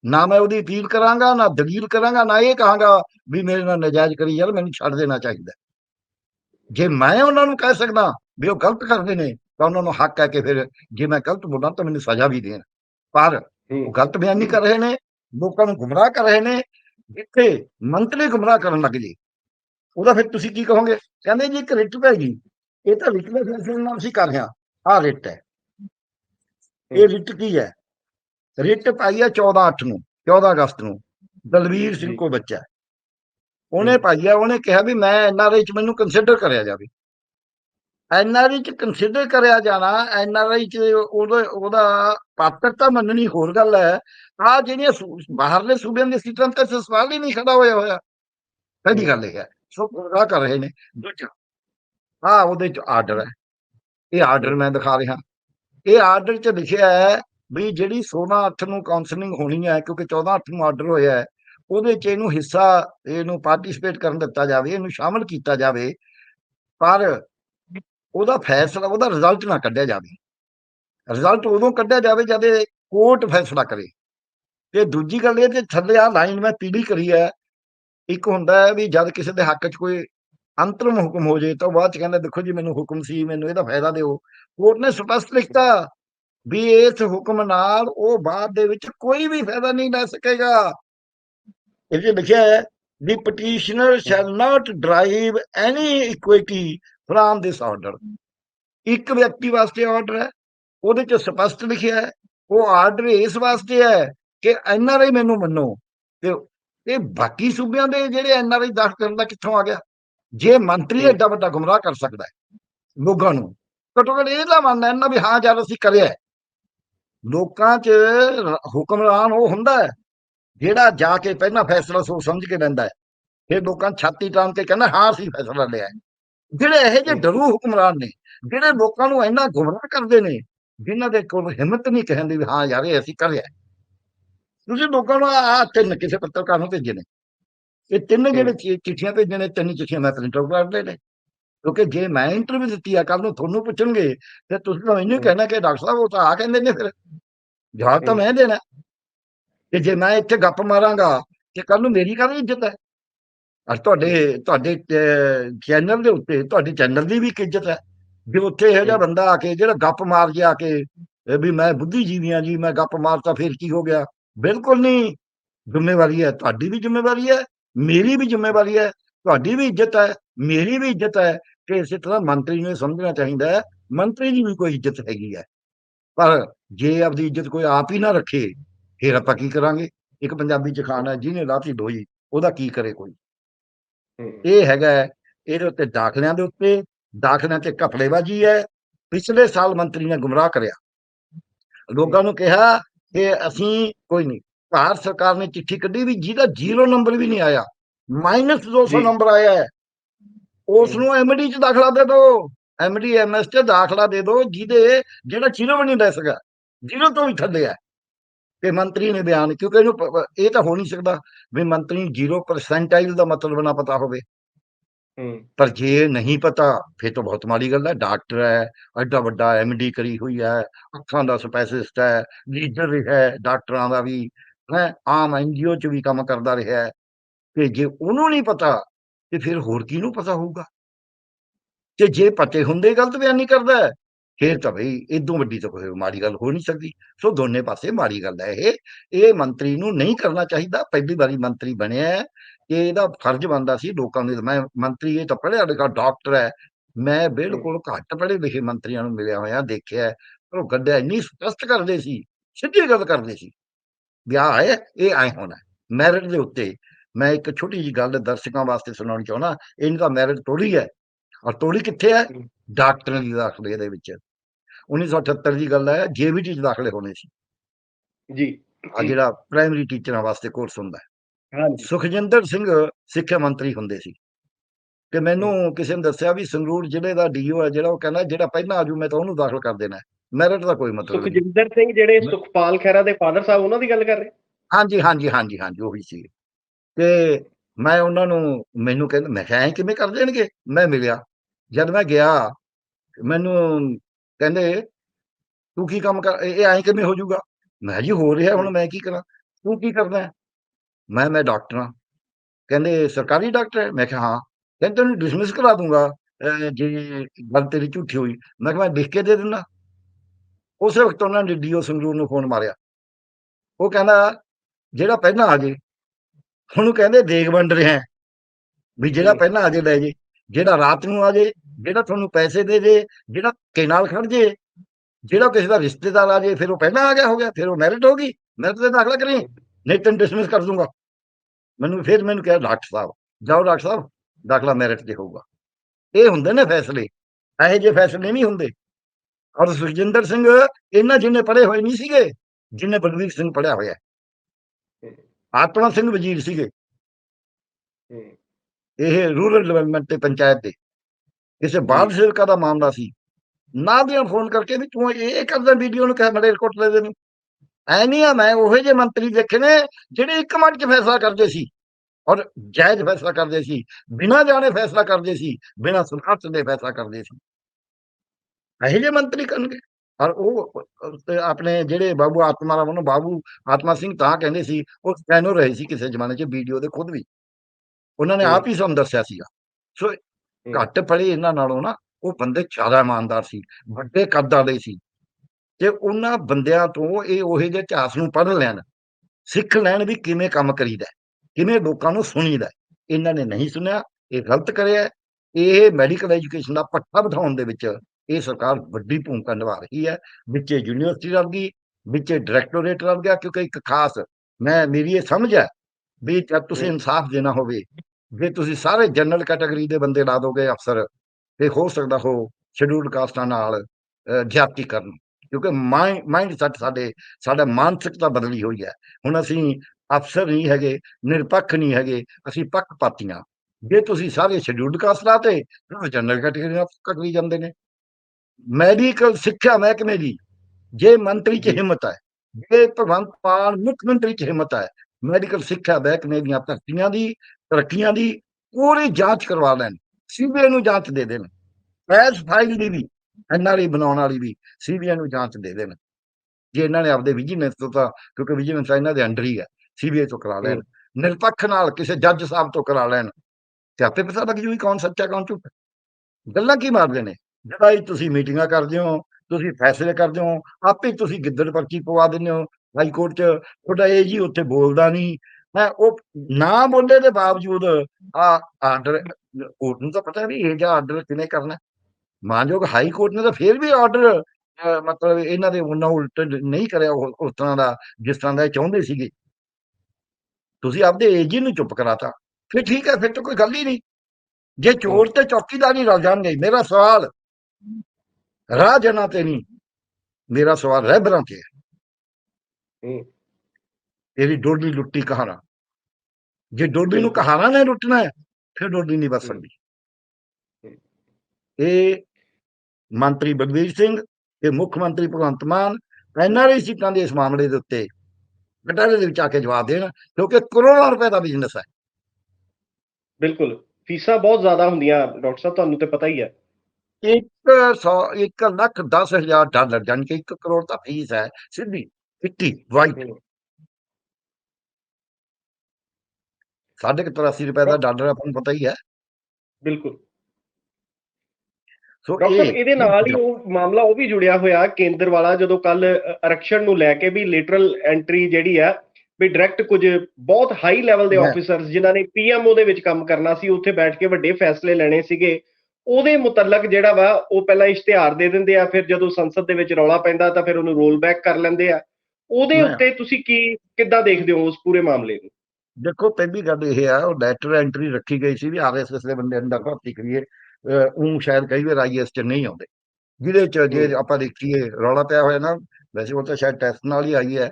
ਨਾ ਮੈਂ ਉਹਦੀ ਅਪੀਲ ਕਰਾਂਗਾ ਨਾ ਦਲੀਲ ਕਰਾਂਗਾ ਨਾ ਇਹ ਕਹਾਂਗਾ ਵੀ ਮੇਰੇ ਨਾਲ ਨਜਾਇਜ਼ ਕਰੀ ਯਾਰ ਮੈਨੂੰ ਛੱਡ ਦੇਣਾ ਚਾਹੀਦਾ। ਜੇ ਮੈਂ ਉਹਨਾਂ ਨੂੰ ਕਹਿ ਸਕਦਾ ਵੀ ਉਹ ਗਲਤ ਕਰਦੇ ਨੇ ਤਾਂ ਉਹਨਾਂ ਨੂੰ ਹੱਕ ਹੈ ਕਿ ਫਿਰ ਜੇ ਮੈਂ ਗਲਤ ਬੋਲਾਂ ਤਾਂ ਮੈਨੂੰ ਸਜ਼ਾ ਵੀ ਦੇਣ। ਪਰ ਉਹ ਗਲਤ ਬਿਆਨੀ ਕਰ ਰਹੇ ਨੇ ਲੋਕਾਂ ਨੂੰ ਗੁੰਮਰਾਹ ਕਰ ਰਹੇ ਨੇ ਜਿੱਥੇ ਮੰਤਰੀ ਗੁੰਮਰਾਹ ਕਰਨ ਲੱਗ ਜੇ। ਉਹਦਾ ਫਿਰ ਤੁਸੀਂ ਕੀ ਕਹੋਗੇ? ਕਹਿੰਦੇ ਜੀ ਇੱਕ ਰਿਟ ਪੈ ਗਈ। ਇਹ ਤਾਂ ਰਿਟ ਦੇ ਫੈਸਲੇ ਨਾਲ ਅਸੀਂ ਕਰ ਰਹੇ। ਆਹ ਰਿਟ ਹੈ। ਇਹ ਰਿਟ ਕੀ ਹੈ? ਰਿਟ ਪਾਈ ਹੈ 14 8 ਨੂੰ 14 ਅਗਸਤ ਨੂੰ। ਦਲਵੀਰ ਸਿੰਘ। ਕੋ ਬੱਚਾ। ਉਹਨੇ। ਪਾਈ ਹੈ ਉਹਨੇ ਕਿਹਾ ਵੀ ਮੈਂ ਐਨਆਰਆਈ ਚ ਮੈਨੂੰ ਕੰਸੀਡਰ ਕਰਿਆ ਜਾਵੇ। ਐਨਆਰਆਈ ਚ ਕੰਸੀਡਰ ਕਰਿਆ ਜਾਣਾ ਐਨਆਰਆਈ ਚ ਉਹਦਾ ਉਹਦਾ ਪਾਤਰਤਾ ਮੰਨਣੀ ਹੋਰ ਗੱਲ ਹੈ। ਆ ਜਿਹੜੀਆਂ ਬਾਹਰਲੇ ਸੂਬਿਆਂ ਦੇ ਸੀਟਾਂ ਤੇ ਤਾਂ ਸਵਾਲ ਹੀ ਨਹੀਂ ਖੜਾ ਹੋਇਆ ਹੋਇਆ। ਪਹਿਲੀ ਗੱਲ ਇਹ ਹੈ। ਸੋ ਪੂਰਾ ਕਰ ਰਹੇ ਨੇ। ਦੂਜਾ ਆ ਉਹਦੇ ਚ ਆਰਡਰ ਹੈ। ਇਹ ਆਰਡਰ ਮੈਂ ਦਿਖਾ ਰਿਹਾ। ਇਹ ਆਰਡਰ ਚ ਲਿਖਿਆ ਹੈ ਵੀ ਜਿਹੜੀ 16 8 ਨੂੰ ਕਾਉਂਸਲਿੰਗ ਹੋਣੀ ਹੈ, ਕਿਉਂਕਿ 14 8 ਨੂੰ ਆਰਡਰ ਹੋਇਆ ਹੈ, ਉਹਦੇ ਚ ਇਹਨੂੰ ਹਿੱਸਾ, ਇਹਨੂੰ ਪਾਰਟਿਸਿਪੇਟ ਕਰਨ ਦਿੱਤਾ ਜਾਵੇ, ਇਹਨੂੰ ਸ਼ਾਮਲ ਕੀਤਾ ਜਾਵੇ। ਪਰ ਉਹਦਾ ਫੈਸਲਾ, ਉਹਦਾ ਰਿਜ਼ਲਟ ਨਾ ਕੱਢਿਆ ਜਾਵੇ। ਰਿਜ਼ਲਟ ਉਦੋਂ ਕੱਢਿਆ ਜਾਵੇ ਜਦ ਇਹ ਕੋਰਟ ਫੈਸਲਾ ਕਰੇ। ਤੇ ਦੂਜੀ ਗੱਲ ਇਹ ਤੇ ਥੱਲੇ ਆ ਲਾਈਨ ਮੈਂ ਪੀੜੀ ਕਰੀ ਹੈ। ਇੱਕ ਹੁੰਦਾ ਹੈ ਵੀ ਜਦ ਕਿਸੇ ਦੇ ਹੱਕ 'ਚ ਕੋਈ ਅੰਤਰਮ ਹੁਕਮ ਹੋ ਜੇ ਤਾਂ ਉਹ ਬਾਅਦ ਚ ਕਹਿੰਦਾ, ਦੇਖੋ ਜੀ, ਮੈਨੂੰ ਹੁਕਮ ਸੀ, ਮੈਨੂੰ ਇਹਦਾ ਫਾਇਦਾ ਦਿਓ। ਕੋਰਟ ਨੇ ਸਪਸ਼ਟ ਲਿਖਤਾ ਵੀ ਇਸ ਹੁਕਮ ਨਾਲ ਉਹ ਬਾਅਦ ਦੇ ਵਿੱਚ ਕੋਈ ਵੀ ਫਾਇਦਾ ਨਹੀਂ ਲੈ ਸਕੇਗਾ। ਇਹ 'ਚ ਲਿਖਿਆ ਹੈ the petitioner shall not derive any equity from this order ਇੱਕ ਵਿਅਕਤੀ ਵਾਸਤੇ ਆਰਡਰ ਹੈ ਉਹਦੇ ਚ ਸਪਸ਼ਟ ਲਿਖਿਆ ਹੈ ਉਹ ਆਰਡਰ ਇਸ ਵਾਸਤੇ ਹੈ ਕਿ ਐਨਆਰਆਈ ਮੈਨੂੰ ਮੰਨੋ ਤੇ ਇਹ ਬਾਕੀ ਸੂਬਿਆਂ ਦੇ ਜਿਹੜੇ ਐਨਆਰਆਈ ਦਾਖਲ ਕਰਨ ਦਾ ਕਿੱਥੋਂ ਆ ਗਿਆ ਜੇ ਮੰਤਰੀ। ਐਡਾ ਵੱਡਾ ਗੁੰਮਰਾਹ ਕਰ ਸਕਦਾ ਹੈ ਲੋਕਾਂ ਨੂੰ ਘੱਟੋ ਘੱਟ ਇਹ ਤਾਂ ਮੰਨਣਾ ਇਹਨਾਂ ਵੀ ਹਾਂ ਜਦ ਅਸੀਂ ਕਰਿਆ। ਲੋਕਾਂ 'ਚ ਹੁਕਮਰਾਨ ਉਹ ਹੁੰਦਾ ਹੈ ਜਿਹੜਾ ਜਾ ਕੇ ਪਹਿਲਾਂ ਫੈਸਲਾ ਸੋਚ ਸਮਝ ਕੇ ਲੈਂਦਾ ਹੈ ਫਿਰ ਲੋਕਾਂ ਨੂੰ ਛਾਤੀ ਤਾਣ ਕੇ ਕਹਿੰਦਾ ਹਾਂ ਅਸੀਂ ਫੈਸਲਾ ਲਿਆ। ਜਿਹੜੇ ਇਹੋ ਹਮ। ਡਰੂ ਹੁਕਮਰਾਨ ਨੇ ਜਿਹੜੇ ਲੋਕਾਂ ਨੂੰ ਇੰਨਾ ਗੁੰਮਰਾਹ ਕਰਦੇ ਨੇ ਜਿਨ੍ਹਾਂ ਦੇ ਕੋਲ ਹਿੰਮਤ ਨਹੀਂ ਕਹਿਣ ਦੀ ਹਾਂ ਯਾਰ ਇਹ ਅਸੀਂ ਕਰਿਆ ਹੈ। ਤੁਸੀਂ ਲੋਕਾਂ ਨੂੰ ਆ ਤਿੰਨ ਕਿਸੇ ਪੱਤਰਕਾਰ ਨੂੰ ਭੇਜੇ ਨੇ ਇਹ ਤਿੰਨ ਜਿਹੜੇ ਚਿੱਠੀਆਂ ਭੇਜੇ ਨੇ ਤਿੰਨ ਚਿੱਠੀਆਂ ਮੈਂ ਪ੍ਰਿੰਟ ਆਊਟ ਕਰਦੇ ਨੇ ਕਿਉਂਕਿ ਜੇ ਮੈਂ ਇੰਟਰਵਿਊ ਦਿੱਤੀ ਆ ਕੱਲ ਨੂੰ ਤੁਹਾਨੂੰ ਪੁੱਛਣਗੇ ਤੇ ਤੁਸੀਂ ਤਾਂ ਹਮ। ਕਹਿਣਾ ਕਿ ਡਾਕਟਰ ਸਾਹਿਬ ਉਹ ਤਾਂ ਆ ਕਹਿੰਦੇ ਨੇ ਫਿਰ ਜਵਾਬ ਤਾਂ। ਮੈਂ ਦੇਣਾ ਤੇ ਜੇ ਮੈਂ ਇੱਥੇ ਗੱਪ ਮਾਰਾਂਗਾ ਤੇ ਕੱਲ ਨੂੰ ਮੇਰੀ ਕਾਹਦੀ ਇੱਜ਼ਤ ਹੈ ਅੱਜ ਤੁਹਾਡੇ ਤੁਹਾਡੇ ਚੈਨਲ ਦੇ ਉੱਤੇ ਤੁਹਾਡੇ ਚੈਨਲ ਦੀ ਵੀ ਇੱਜ਼ਤ ਹੈ ਜੇ ਉੱਥੇ ਇਹੋ ਜਿਹਾ। ਬੰਦਾ ਆ ਕੇ ਜਿਹੜਾ ਗੱਪ ਮਾਰ ਗਿਆ ਕੇ ਇਹ ਵੀ ਮੈਂ ਬੁੱਧੀਜੀਵੀ ਹਾਂ ਜੀ ਮੈਂ ਗੱਪ ਮਾਰਤਾ ਫਿਰ ਕੀ ਹੋ ਗਿਆ? ਬਿਲਕੁਲ ਨਹੀਂ। ਜ਼ਿੰਮੇਵਾਰੀ ਹੈ ਤੁਹਾਡੀ ਵੀ ਜ਼ਿੰਮੇਵਾਰੀ ਹੈ ਮੇਰੀ ਵੀ ਜ਼ਿੰਮੇਵਾਰੀ ਹੈ ਤੁਹਾਡੀ ਵੀ ਇੱਜ਼ਤ ਹੈ ਮੇਰੀ ਵੀ ਇੱਜ਼ਤ ਹੈ ਕਿ ਇਸੇ ਤਰ੍ਹਾਂ ਮੰਤਰੀ ਨੂੰ ਸਮਝਣਾ ਚਾਹੀਦਾ ਹੈ ਮੰਤਰੀ ਦੀ ਵੀ ਕੋਈ ਇੱਜ਼ਤ ਹੈਗੀ ਹੈ। ਪਰ ਜੇ ਆਪਦੀ ਇੱਜ਼ਤ ਕੋਈ ਆਪ ਹੀ ਨਾ ਰੱਖੇ ਫਿਰ ਆਪਾਂ ਕੀ ਕਰਾਂਗੇ? ਇੱਕ ਪੰਜਾਬੀ ਚ ਖਾਣਾ ਜਿਹਨੇ ਲਾਤੀ ਦੋਈ ਉਹਦਾ ਕੀ ਕਰੇ ਕੋਈ। ਇਹ ਹੈਗਾ ਹੈ, ਇਹਦੇ ਉੱਤੇ ਦਾਖਲਿਆਂ ਦੇ ਉੱਤੇ ਦਾਖਲਿਆਂ ਤੇ ਘਪਲੇਬਾਜ਼ੀ ਹੈ। ਪਿਛਲੇ ਸਾਲ ਮੰਤਰੀ ਨੇ ਗੁੰਮਰਾਹ ਕਰਿਆ। ਲੋਕਾਂ ਨੂੰ ਕਿਹਾ ਕਿ ਅਸੀਂ ਕੋਈ ਨਹੀਂ ਭਾਰਤ ਸਰਕਾਰ ਨੇ ਚਿੱਠੀ ਕੱਢੀ ਵੀ ਜਿਹਦਾ ਜ਼ੀਰੋ ਨੰਬਰ ਵੀ ਨਹੀਂ ਆਇਆ ਮਾਈਨਸ 200 ਜੀ। ਨੰਬਰ ਆਇਆ ਹੈ। ਉਸ। ਨੂੰ ਐਮਡੀ ਚ ਦਾਖਲਾ ਦੇ ਦਿਓ। ਐਮਡੀ ਐਮਐਸ ਚ ਦਾਖਲਾ ਦੇ ਦਿਓ ਜਿਹਦੇ ਜਿਹੜਾ ਜ਼ੀਰੋ ਵੀ ਨਹੀਂ ਲੈ ਸਕਿਆ ਜ਼ੀਰੋ ਤੋਂ ਵੀ ਥੱਲੇ ਹੈ। ਤੇ ਮੰਤਰੀ ਨੇ ਬਿਆਨ ਕਿਉਂਕਿ ਇਹਨੂੰ ਇਹ ਤਾਂ ਹੋ ਨਹੀਂ ਸਕਦਾ ਵੀ ਮੰਤਰੀ ਨੂੰ 0% ਦਾ ਮਤਲਬ ਨਾ ਪਤਾ ਹੋਵੇ। ਹਮ। ਪਰ ਜੇ ਨਹੀਂ ਪਤਾ ਫਿਰ ਤਾਂ ਬਹੁਤ ਮਾੜੀ ਗੱਲ ਹੈ। ਡਾਕਟਰ ਹੈ ਐਡਾ ਵੱਡਾ ਐਮਡੀ ਕਰੀ ਹੋਈ ਹੈ ਅੱਖਾਂ ਦਾ ਸਪੈਸ਼ਲਿਸਟ ਹੈ ਲੀਡਰ ਹੈ ਡਾਕਟਰਾਂ ਦਾ ਵੀ ਹੈ ਆਮ ਐਨਜੀਓ ਚ ਵੀ ਕੰਮ ਕਰਦਾ ਰਿਹਾ ਹੈ। ਤੇ ਜੇ ਉਹਨੂੰ ਨਹੀਂ ਪਤਾ ਤੇ ਫਿਰ ਹੋਰ ਕਿਹਨੂੰ ਪਤਾ ਹੋਊਗਾ? ਤੇ ਜੇ ਪਤੇ ਹੁੰਦੇ ਗਲਤ ਬਿਆਨੀ ਕਰਦਾ ਹੈ, ਫਿਰ ਤਾਂ ਬਈ ਇਦੋਂ ਵੱਡੀ ਤਾਂ ਕੋਈ ਮਾੜੀ ਗੱਲ ਹੋ ਨਹੀਂ ਸਕਦੀ। ਸੋ ਦੋਨੇ ਪਾਸੇ ਮਾੜੀ ਗੱਲ ਹੈ ਇਹ। ਇਹ ਮੰਤਰੀ ਨੂੰ ਨਹੀਂ ਕਰਨਾ ਚਾਹੀਦਾ। ਪਹਿਲੀ ਵਾਰੀ ਮੰਤਰੀ ਬਣਿਆ ਹੈ ਕਿ ਇਹਦਾ ਫਰਜ਼ ਬਣਦਾ ਸੀ ਲੋਕਾਂ ਦੇ ਮੈਂ ਮੰਤਰੀ ਇਹ ਤਾਂ ਪੜ੍ਹਿਆ ਲਿਖਿਆ ਡਾਕਟਰ ਹੈ ਮੈਂ ਬਿਲਕੁਲ ਘੱਟ ਪੜ੍ਹੇ ਲਿਖੇ ਮੰਤਰੀਆਂ ਨੂੰ ਮਿਲਿਆ ਹੋਇਆ ਦੇਖਿਆ ਪਰ ਉਹ ਗੱਡਾ ਇੰਨੀ ਸਪਸ਼ਟ ਕਰਦੇ ਸੀ ਸਿੱਧੀ ਗੱਲ ਕਰਦੇ ਸੀ ਵਿਆਹ ਹੈ ਇਹ ਐ ਹੋਣਾ ਮੈਰਿਟ ਦੇ ਉੱਤੇ ਮੈਂ ਇੱਕ ਛੋਟੀ ਜੀ ਗੱਲ ਦਰਸ਼ਕਾਂ ਵਾਸਤੇ ਸੁਣਾਉਣੀ ਚਾਹੁੰਦਾ ਇਹਨਾਂ ਦਾ ਮੈਰਿਟ ਤੋੜੀ ਹੈ ਔਰ ਤੋੜੀ ਕਿੱਥੇ ਹੈ। ਡਾਕਟਰਾਂ ਦੀ ਦਾਖਲੇ ਦੇ ਵਿੱਚ 1978 ਦੀ ਗੱਲ ਹੈ ਜੇਬੀਟੀ ਚ ਦਾਖਲੇ ਹੋਣੇ ਸੀ। ਜੀ। ਆ ਜਿਹੜਾ ਪ੍ਰਾਇਮਰੀ ਟੀਚਰਾਂ ਵਾਸਤੇ ਕੋਰਸ ਹੁੰਦਾ ਹੈ। ਹਾਂਜੀ ਸੁਖਜਿੰਦਰ ਸਿੰਘ ਸਿੱਖਿਆ ਮੰਤਰੀ ਹੁੰਦੇ ਸੀ ਤੇ ਮੈਨੂੰ ਕਿਸੇ ਨੇ ਦੱਸਿਆ ਵੀ ਸੰਗਰੂਰ ਜ਼ਿਲ੍ਹੇ ਦਾ ਡੀਓ ਹੈ ਜਿਹੜਾ ਉਹ ਕਹਿੰਦਾ ਜਿਹੜਾ ਪਹਿਲਾਂ ਆਜੂ ਮੈਂ ਤਾਂ ਉਹਨੂੰ ਦਾਖਲ ਕਰ ਦੇਣਾ ਮੈਰਿਟ ਦਾ ਕੋਈ ਮਤਲਬ ਨਹੀਂ। ਸੁਖਜਿੰਦਰ ਸਿੰਘ ਜਿਹੜੇ ਸੁਖਪਾਲ ਖਹਿਰਾ ਦੇ ਫਾਦਰ ਸਾਹਿਬ ਉਹਨਾਂ ਦੀ ਗੱਲ ਕਰ ਰਹੇ? ਹਾਂਜੀ ਹਾਂਜੀ ਹਾਂਜੀ ਹਾਂਜੀ ਉਹੀ ਸੀ। ਤੇ ਮੈਂ ਉਹਨਾਂ ਨੂੰ ਮੈਨੂੰ ਕਹਿੰਦਾ ਮੈਂ ਕਿਹਾ ਕਿਵੇਂ ਕਰ ਦੇਣਗੇ? ਮੈਂ ਮਿਲਿਆ। ਜਦ ਮੈਂ ਗਿਆ ਮੈਨੂੰ ਕਹਿੰਦੇ ਤੂੰ ਕੀ ਕੰਮ ਕਰ ਇਹ ਐਂ ਕਿਵੇਂ ਹੋ ਜਾਊਗਾ? ਮੈਂ ਜੀ ਹੋ ਰਿਹਾ ਹੁਣ ਮੈਂ ਕੀ ਕਰਾਂ? ਤੂੰ ਕੀ ਕਰਦਾ ਹੈ? ਮੈਂ ਮੈਂ ਡਾਕਟਰ ਹਾਂ। ਕਹਿੰਦੇ ਸਰਕਾਰੀ ਡਾਕਟਰ ਹੈ? ਮੈਂ ਕਿਹਾ ਹਾਂ। ਕਹਿੰਦੇ ਤੈਨੂੰ ਡਿਸਮਿਸ ਕਰਾ ਦੂੰਗਾ। ਜੇ ਗੱਲ ਤੇਰੀ ਝੂਠੀ ਹੋਈ। ਮੈਂ ਕਿਹਾ ਮੈਂ ਲਿਖ ਕੇ ਦੇ ਦਿੰਦਾ। ਉਸੇ ਵਕਤ ਉਹਨਾਂ ਨੇ ਡੀਓ ਸੰਗਰੂਰ ਨੂੰ ਫੋਨ ਮਾਰਿਆ। ਉਹ ਕਹਿੰਦਾ ਜਿਹੜਾ ਪਹਿਲਾਂ ਆ ਜੇ ਉਹਨੂੰ ਕਹਿੰਦੇ ਦੇਗ ਵੰਡ ਰਿਹਾ ਹੈ। ਵੀ ਜਿਹੜਾ। ਪਹਿਲਾਂ ਆ ਜੇ ਲੈ ਜੇ। ਜਿਹੜਾ ਰਾਤ ਨੂੰ ਆ ਜੇ ਜਿਹੜਾ ਤੁਹਾਨੂੰ ਪੈਸੇ ਦੇ ਜੇ ਜਿਹੜਾ ਕੇ ਨਾਲ ਖੜ ਜੇ ਜਿਹੜਾ ਕਿਸੇ ਦਾ ਰਿਸ਼ਤੇਦਾਰ ਆ ਜੇ ਫਿਰ ਉਹ ਪਹਿਲਾਂ ਆ ਗਿਆ ਹੋ ਗਿਆ ਫਿਰ ਉਹ ਮੈਰਿਟ ਹੋ ਗਈ। ਮੈਰਿਟ ਤੇ ਦਾਖਲਾ ਕਰੀ। ਨਹੀਂ ਤੈਨੂੰ ਡਿਸਮਿਸ ਕਰ ਦੂੰਗਾ। ਮੈਨੂੰ ਫਿਰ ਮੈਨੂੰ ਕਿਹਾ ਡਾਕਟਰ ਸਾਹਿਬ ਜਾਓ ਡਾਕਟਰ ਸਾਹਿਬ ਦਾਖਲਾ ਮੈਰਿਟ ਤੇ ਹੋਊਗਾ। ਇਹ ਹੁੰਦੇ ਨੇ ਫੈਸਲੇ। ਇਹੋ ਜਿਹੇ ਫੈਸਲੇ ਨਹੀਂ ਹੁੰਦੇ। ਔਰ ਸੁਖਜਿੰਦਰ ਸਿੰਘ ਇਹਨਾਂ ਜਿੰਨੇ ਪੜ੍ਹੇ ਹੋਏ ਨਹੀਂ ਸੀਗੇ ਜਿੰਨੇ ਬਲਵੀਰ ਸਿੰਘ ਪੜ੍ਹਿਆ ਹੋਇਆ। ਆਤਮਾ ਸਿੰਘ ਵਜ਼ੀਰ ਸੀਗੇ। ਇਹ ਰੂਰਲ ਡਿਵੈਲਪਮੈਂਟ ਤੇ ਪੰਚਾਇਤ ਦੇ। ਕਿਸੇ ਬਾਲ ਸੇਵਕਾ ਦਾ ਮਾਮਲਾ ਸੀ। ਨਾ ਦੀਆਂ ਫੋਨ ਕਰਕੇ ਵੀ ਤੂੰ ਇਹ ਕਰਦਾ ਵੀਡੀਓ ਨੂੰ ਕਹਿ ਮੜੇ ਰਿਕਾਰਡ ਲੈ ਦੇ ਨੂੰ ਐ ਨਹੀਂ ਆ ਮੈਂ ਉਹੇ ਜਿਹੇ ਮੰਤਰੀ ਦੇਖੇ ਨੇ ਜਿਹੜੇ ਇੱਕ ਮਿੰਟ 'ਚ ਫੈਸਲਾ ਕਰਦੇ ਸੀ ਔਰ ਜਾਇਜ਼ ਫੈਸਲਾ ਕਰਦੇ ਸੀ ਬਿਨਾਂ ਜਾਣੇ ਫੈਸਲਾ ਕਰਦੇ ਸੀ ਬਿਨਾਂ ਸੁਲਹਾਂ ਦੇ ਫੈਸਲਾ ਕਰਦੇ ਸੀ। ਇਹੋ ਜਿਹੇ ਮੰਤਰੀ ਕਰਨਗੇ। ਔਰ ਉਹ ਆਪਣੇ ਜਿਹੜੇ ਬਾਬੂ ਆਤਮਾ ਰਾਮ ਨੂੰ ਬਾਬੂ ਆਤਮਾ ਸਿੰਘ ਤਾਂ ਕਹਿੰਦੇ ਸੀ ਉਹ ਕਹਿਨੋ ਰਹੇ ਸੀ ਕਿਸੇ ਜ਼ਮਾਨੇ 'ਚ ਵੀਡੀਓ ਦੇ ਖੁਦ ਵੀ। ਉਹਨਾਂ ਨੇ। ਆਪ ਹੀ ਸਾਨੂੰ ਦੱਸਿਆ ਸੀਗਾ। ਸੋ ਘੱਟ ਪੜ੍ਹੇ ਇਹਨਾਂ ਨਾਲੋਂ ਨਾ ਉਹ ਬੰਦੇ ਜ਼ਿਆਦਾ ਇਮਾਨਦਾਰ ਸੀ ਵੱਡੇ ਕੱਦ ਵਾਲੇ ਸੀ। ਤੇ ਉਹਨਾਂ ਬੰਦਿਆਂ ਤੋਂ ਇਹ ਉਹੇ ਜਿਹੇ ਇਤਿਹਾਸ ਨੂੰ ਪੜ੍ਹ ਲੈਣ ਸਿੱਖ ਲੈਣ ਵੀ ਕਿਵੇਂ ਕੰਮ ਕਰੀਦਾ ਕਿਵੇਂ ਲੋਕਾਂ ਨੂੰ ਸੁਣੀਦਾ। ਇਹਨਾਂ ਨੇ ਨਹੀਂ ਸੁਣਿਆ ਇਹ ਗਲਤ ਕਰਿਆ। ਇਹ ਮੈਡੀਕਲ ਐਜੂਕੇਸ਼ਨ ਦਾ ਪੱਠਾ ਬਿਠਾਉਣ ਦੇ ਵਿੱਚ ਇਹ ਸਰਕਾਰ ਵੱਡੀ ਭੂਮਿਕਾ ਨਿਭਾ ਰਹੀ ਹੈ ਵਿੱਚ ਯੂਨੀਵਰਸਿਟੀ ਰਲ ਗਈ ਵਿੱਚ ਡਾਇਰੈਕਟੋਰੇਟ ਰਲ ਗਿਆ ਕਿਉਂਕਿ ਇੱਕ ਖਾਸ ਮੈਂ ਮੇਰੀ ਇਹ ਸਮਝ ਹੈ ਵੀ ਜਦ ਤੁਸੀਂ। ਇਨਸਾਫ ਦੇਣਾ ਹੋਵੇ ਜੇ ਤੁਸੀਂ ਸਾਰੇ ਜਨਰਲ ਕੈਟਾਗਰੀ ਦੇ ਬੰਦੇ ਲਾ ਦੋਗੇ ਅਫਸਰ ਤੇ ਹੋ ਸਕਦਾ ਹੋ ਸ਼ਡਿਊਲਡ ਕਾਸਟਾਂ ਨਾਲ ਜ਼ਿਆਦਤੀ ਕਰਨ ਕਿਉਂਕਿ ਮਾਈਂਡ ਸੈਟ ਸਾਡੇ ਸਾਡਾ ਮਾਨਸਿਕਤਾ ਬਦਲੀ ਹੋਈ ਹੈ। ਹੁਣ ਅਸੀਂ ਅਫਸਰ ਨਹੀਂ ਹੈਗੇ ਨਿਰਪੱਖ ਨਹੀਂ ਹੈਗੇ ਅਸੀਂ ਪੱਖਪਾਤੀਆਂ ਜੇ ਤੁਸੀਂ ਸਾਰੇ ਸ਼ਡਿਊਲਡ ਕਾਸਟ ਲਾਤੇ ਤਾਂ ਜਨਰਲ ਕੈਟਾਗਰੀ ਨਾਲ ਕਟਵੀ ਜਾਂਦੇ ਨੇ। ਮੈਡੀਕਲ ਸਿੱਖਿਆ ਮਹਿਕਮੇ ਦੀ ਜੇ ਮੰਤਰੀ ਚ ਹਿੰਮਤ ਹੈ ਜੇ ਭਗਵੰਤ ਮਾਨ ਮੁੱਖ ਮੰਤਰੀ ਚ ਹਿੰਮਤ ਹੈ ਮੈਡੀਕਲ ਸਿੱਖਿਆ ਮਹਿਕਮੇ ਦੀਆਂ ਭਰਤੀਆਂ ਦੀ ਤਰੱਕੀਆਂ ਦੀ ਪੂਰੀ ਜਾਂਚ ਕਰਵਾ ਲੈਣ ਸੀਬੀਆਈ ਨੂੰ ਜਾਂਚ ਦੇ ਦੇਣ। ਐਸ ਫਾਈਲ ਦੀ ਵੀ ਐਨਆਰਆਈ ਬਣਾਉਣ ਵਾਲੀ ਵੀ ਸੀਬੀਆਈ ਨੂੰ ਜਾਂਚ ਦੇ ਦੇਣ। ਜੇ ਇਹਨਾਂ ਨੇ ਆਪਦੇ ਵਿਜੀਲੈਂਸ ਤੋਂ ਤਾਂ ਕਿਉਂਕਿ ਵਿਜੀਲੈਂਸ ਇਹਨਾਂ ਦੇ ਅੰਡਰ ਹੀ ਹੈ ਸੀਬੀਆਈ ਤੋਂ ਕਰਾ ਲੈਣ। ਨਿਰਪੱਖ ਨਾਲ ਕਿਸੇ ਜੱਜ ਸਾਹਿਬ ਤੋਂ ਕਰਾ ਲੈਣ। ਤੇ ਆਪੇ ਪਤਾ ਲੱਗ ਜੂ ਵੀ ਕੌਣ ਸੱਚਾ ਕੌਣ ਝੂਠਾ। ਗੱਲਾਂ ਕੀ ਮਾਰਦੇ ਨੇ? ਜਿਹੜਾ ਹੀ ਤੁਸੀਂ ਮੀਟਿੰਗਾਂ ਕਰਦੇ ਹੋ ਤੁਸੀਂ ਫੈਸਲੇ ਕਰਦੇ ਹੋ ਆਪੇ ਤੁਸੀਂ ਗਿੱਦੜ ਪਰਚੀ ਪਵਾ ਦਿੰਦੇ ਹੋ ਹਾਈ ਕੋਰਟ 'ਚ। ਤੁਹਾਡਾ ਇਹ ਜੀ ਉੱਥੇ ਬੋਲਦਾ ਨਹੀਂ। ਹੈ ਉਹ ਨਾ ਬੋਲੇ ਦੇ ਬਾਵਜੂਦ ਆ ਆਰਡਰ ਕੋਰਟ ਨੂੰ ਤਾਂ ਪਤਾ ਵੀ ਇਹ ਜਿਹਾ ਆਰਡਰ ਕਿਨੇ ਕਰਨਾ। ਮਾਨਯੋਗ ਹਾਈ ਕੋਰਟ ਨੇ ਤਾਂ ਫਿਰ ਵੀ ਆਰਡਰ ਮਤਲਬ ਇਹਨਾਂ ਦੇ ਉਹਨਾਂ ਉਲਟ ਨਹੀਂ ਕਰਿਆ ਉਸ ਤਰ੍ਹਾਂ ਦਾ ਜਿਸ ਤਰ੍ਹਾਂ ਦਾ ਚਾਹੁੰਦੇ ਸੀਗੇ। ਤੁਸੀਂ ਆਪਦੇ ਏਜੀ ਨੂੰ ਚੁੱਪ ਕਰਾਤਾ। ਫਿਰ ਠੀਕ ਹੈ ਫਿਰ ਤਾਂ ਕੋਈ ਗੱਲ ਹੀ ਨਹੀਂ। ਜੇ ਚੋਰ ਤੇ ਚੌਕੀਦਾਰ ਹੀ ਰਲ ਜਾਣਗੇ ਮੇਰਾ ਸਵਾਲ ਰਾਹ ਜਨਾ ਤੇ ਨਹੀਂ ਮੇਰਾ ਸਵਾਲ ਰਹਿਬਰਾਂ ਤੇ ਹੈ। ਇਹਦੀ ਡੋਡੀ ਲੁੱਟੀ ਕਹਾਣਾ। ਜੇ ਡੋਡੀ ਨੂੰ ਕਹਾਣਾ ਨੇ ਲੁੱਟਣਾ ਹੈ ਫਿਰ ਡੋਡੀ ਨਹੀਂ। ਸਕਦੀ। ਇਹ ਮੰਤਰੀ ਬਲਵੀਰ ਸਿੰਘ ਤੇ ਮੁੱਖ ਮੰਤਰੀ ਭਗਵੰਤ ਮਾਨ ਐਨਆਰਆਈ ਸੀਟਾਂ ਦੇ ਇਸ ਮਾਮਲੇ ਦੇ ਉੱਤੇ ਕਟਾਰੇ ਦੇ ਵਿੱਚ ਆ ਕੇ ਜਵਾਬ ਦੇਣ ਕਿਉਂਕਿ ਕਰੋੜਾਂ ਰੁਪਏ ਦਾ ਬਿਜ਼ਨਸ ਹੈ। ਬਿਲਕੁਲ। ਫੀਸਾਂ ਬਹੁਤ ਜ਼ਿਆਦਾ ਹੁੰਦੀਆਂ ਡਾਕਟਰ ਸਾਹਿਬ ਤੁਹਾਨੂੰ ਤੇ ਪਤਾ ਹੀ ਹੈ। ਇੱਕ ਸੌ ਇੱਕ ਲੱਖ ਦਸ ਹਜ਼ਾਰ ਡਾਲਰ ਜਾਣੀ ਕਿ 1 ਕਰੋੜ ਤਾਂ ਫੀਸ ਹੈ ਸਿੱਧੀ ਚਿੱਟੀ ਵਾਈਟ ਕੁ 83 ਰੁਪਏ ਦਾ ਡਾਲਰ ਆਪਾਂ ਨੂੰ ਪਤਾ ਹੀ ਹੈ। ਬਿਲਕੁਲ। ਸੋ ਡਾਕਟਰ ਇਹਦੇ ਨਾਲ ਹੀ ਉਹ ਮਾਮਲਾ ਉਹ ਵੀ ਜੁੜਿਆ ਹੋਇਆ ਕੇਂਦਰ ਵਾਲਾ ਜਦੋਂ ਕੱਲ ਆਰਕਸ਼ਣ ਨੂੰ ਲੈ ਕੇ ਵੀ ਲਿਟਰਲ ਐਂਟਰੀ ਜਿਹੜੀ ਆ ਵੀ ਡਾਇਰੈਕਟ ਕੁਝ ਬਹੁਤ ਹਾਈ ਲੈਵਲ ਦੇ ਆਫੀਸਰਸ ਜਿਨ੍ਹਾਂ ਨੇ ਪੀਐਮਓ ਦੇ ਵਿੱਚ ਕੰਮ ਕਰਨਾ ਸੀ ਉੱਥੇ ਬੈਠ ਕੇ ਵੱਡੇ ਫੈਸਲੇ ਲੈਣੇ ਸੀਗੇ। ਉਹਦੇ ਮੁਤਲਕ ਜਿਹੜਾ ਵਾ ਉਹ ਪਹਿਲਾਂ ਇਸ਼ਤਿਹਾਰ ਦੇ ਦਿੰਦੇ ਆ ਫਿਰ ਜਦੋਂ ਸੰਸਦ ਦੇ ਵਿੱਚ ਰੌਲਾ ਪੈਂਦਾ ਤਾਂ ਫਿਰ ਉਹਨੂੰ ਰੋਲ ਬੈਕ ਕਰ ਲੈਂਦੇ ਆ। ਉਹਦੇ ਉੱਤੇ ਤੁਸੀਂ ਕੀ ਕਿੱਦਾਂ ਦੇਖਦੇ ਹੋ ਉਸ ਪੂਰੇ ਮਾਮਲੇ ਨੂੰ? ਦੇਖੋ ਪਹਿਲੀ ਗੱਲ ਇਹ ਆ ਉਹ ਲੈਟਰ ਐਂਟਰੀ ਰੱਖੀ ਗਈ ਸੀ ਵੀ ਆਰਐਸਐਸ ਦੇ ਬੰਦੇ ਅੰਦਰ ਭਰਤੀ ਕਰੀਏ। ਉਹ ਸ਼ਾਇਦ ਕਈ ਵਾਰ ਆਈਐਸ ਚ ਨਹੀਂ ਆਉਂਦੇ। ਜਿਹਦੇ ਚ ਜੇ। ਆਪਾਂ ਦੇਖੀਏ ਰੌਲਾ ਪਿਆ ਹੋਇਆ ਨਾ ਵੈਸੇ ਉਹ ਤਾਂ ਸ਼ਾਇਦ ਟੈਸਟ ਨਾਲ ਹੀ ਆਈ ਹੈ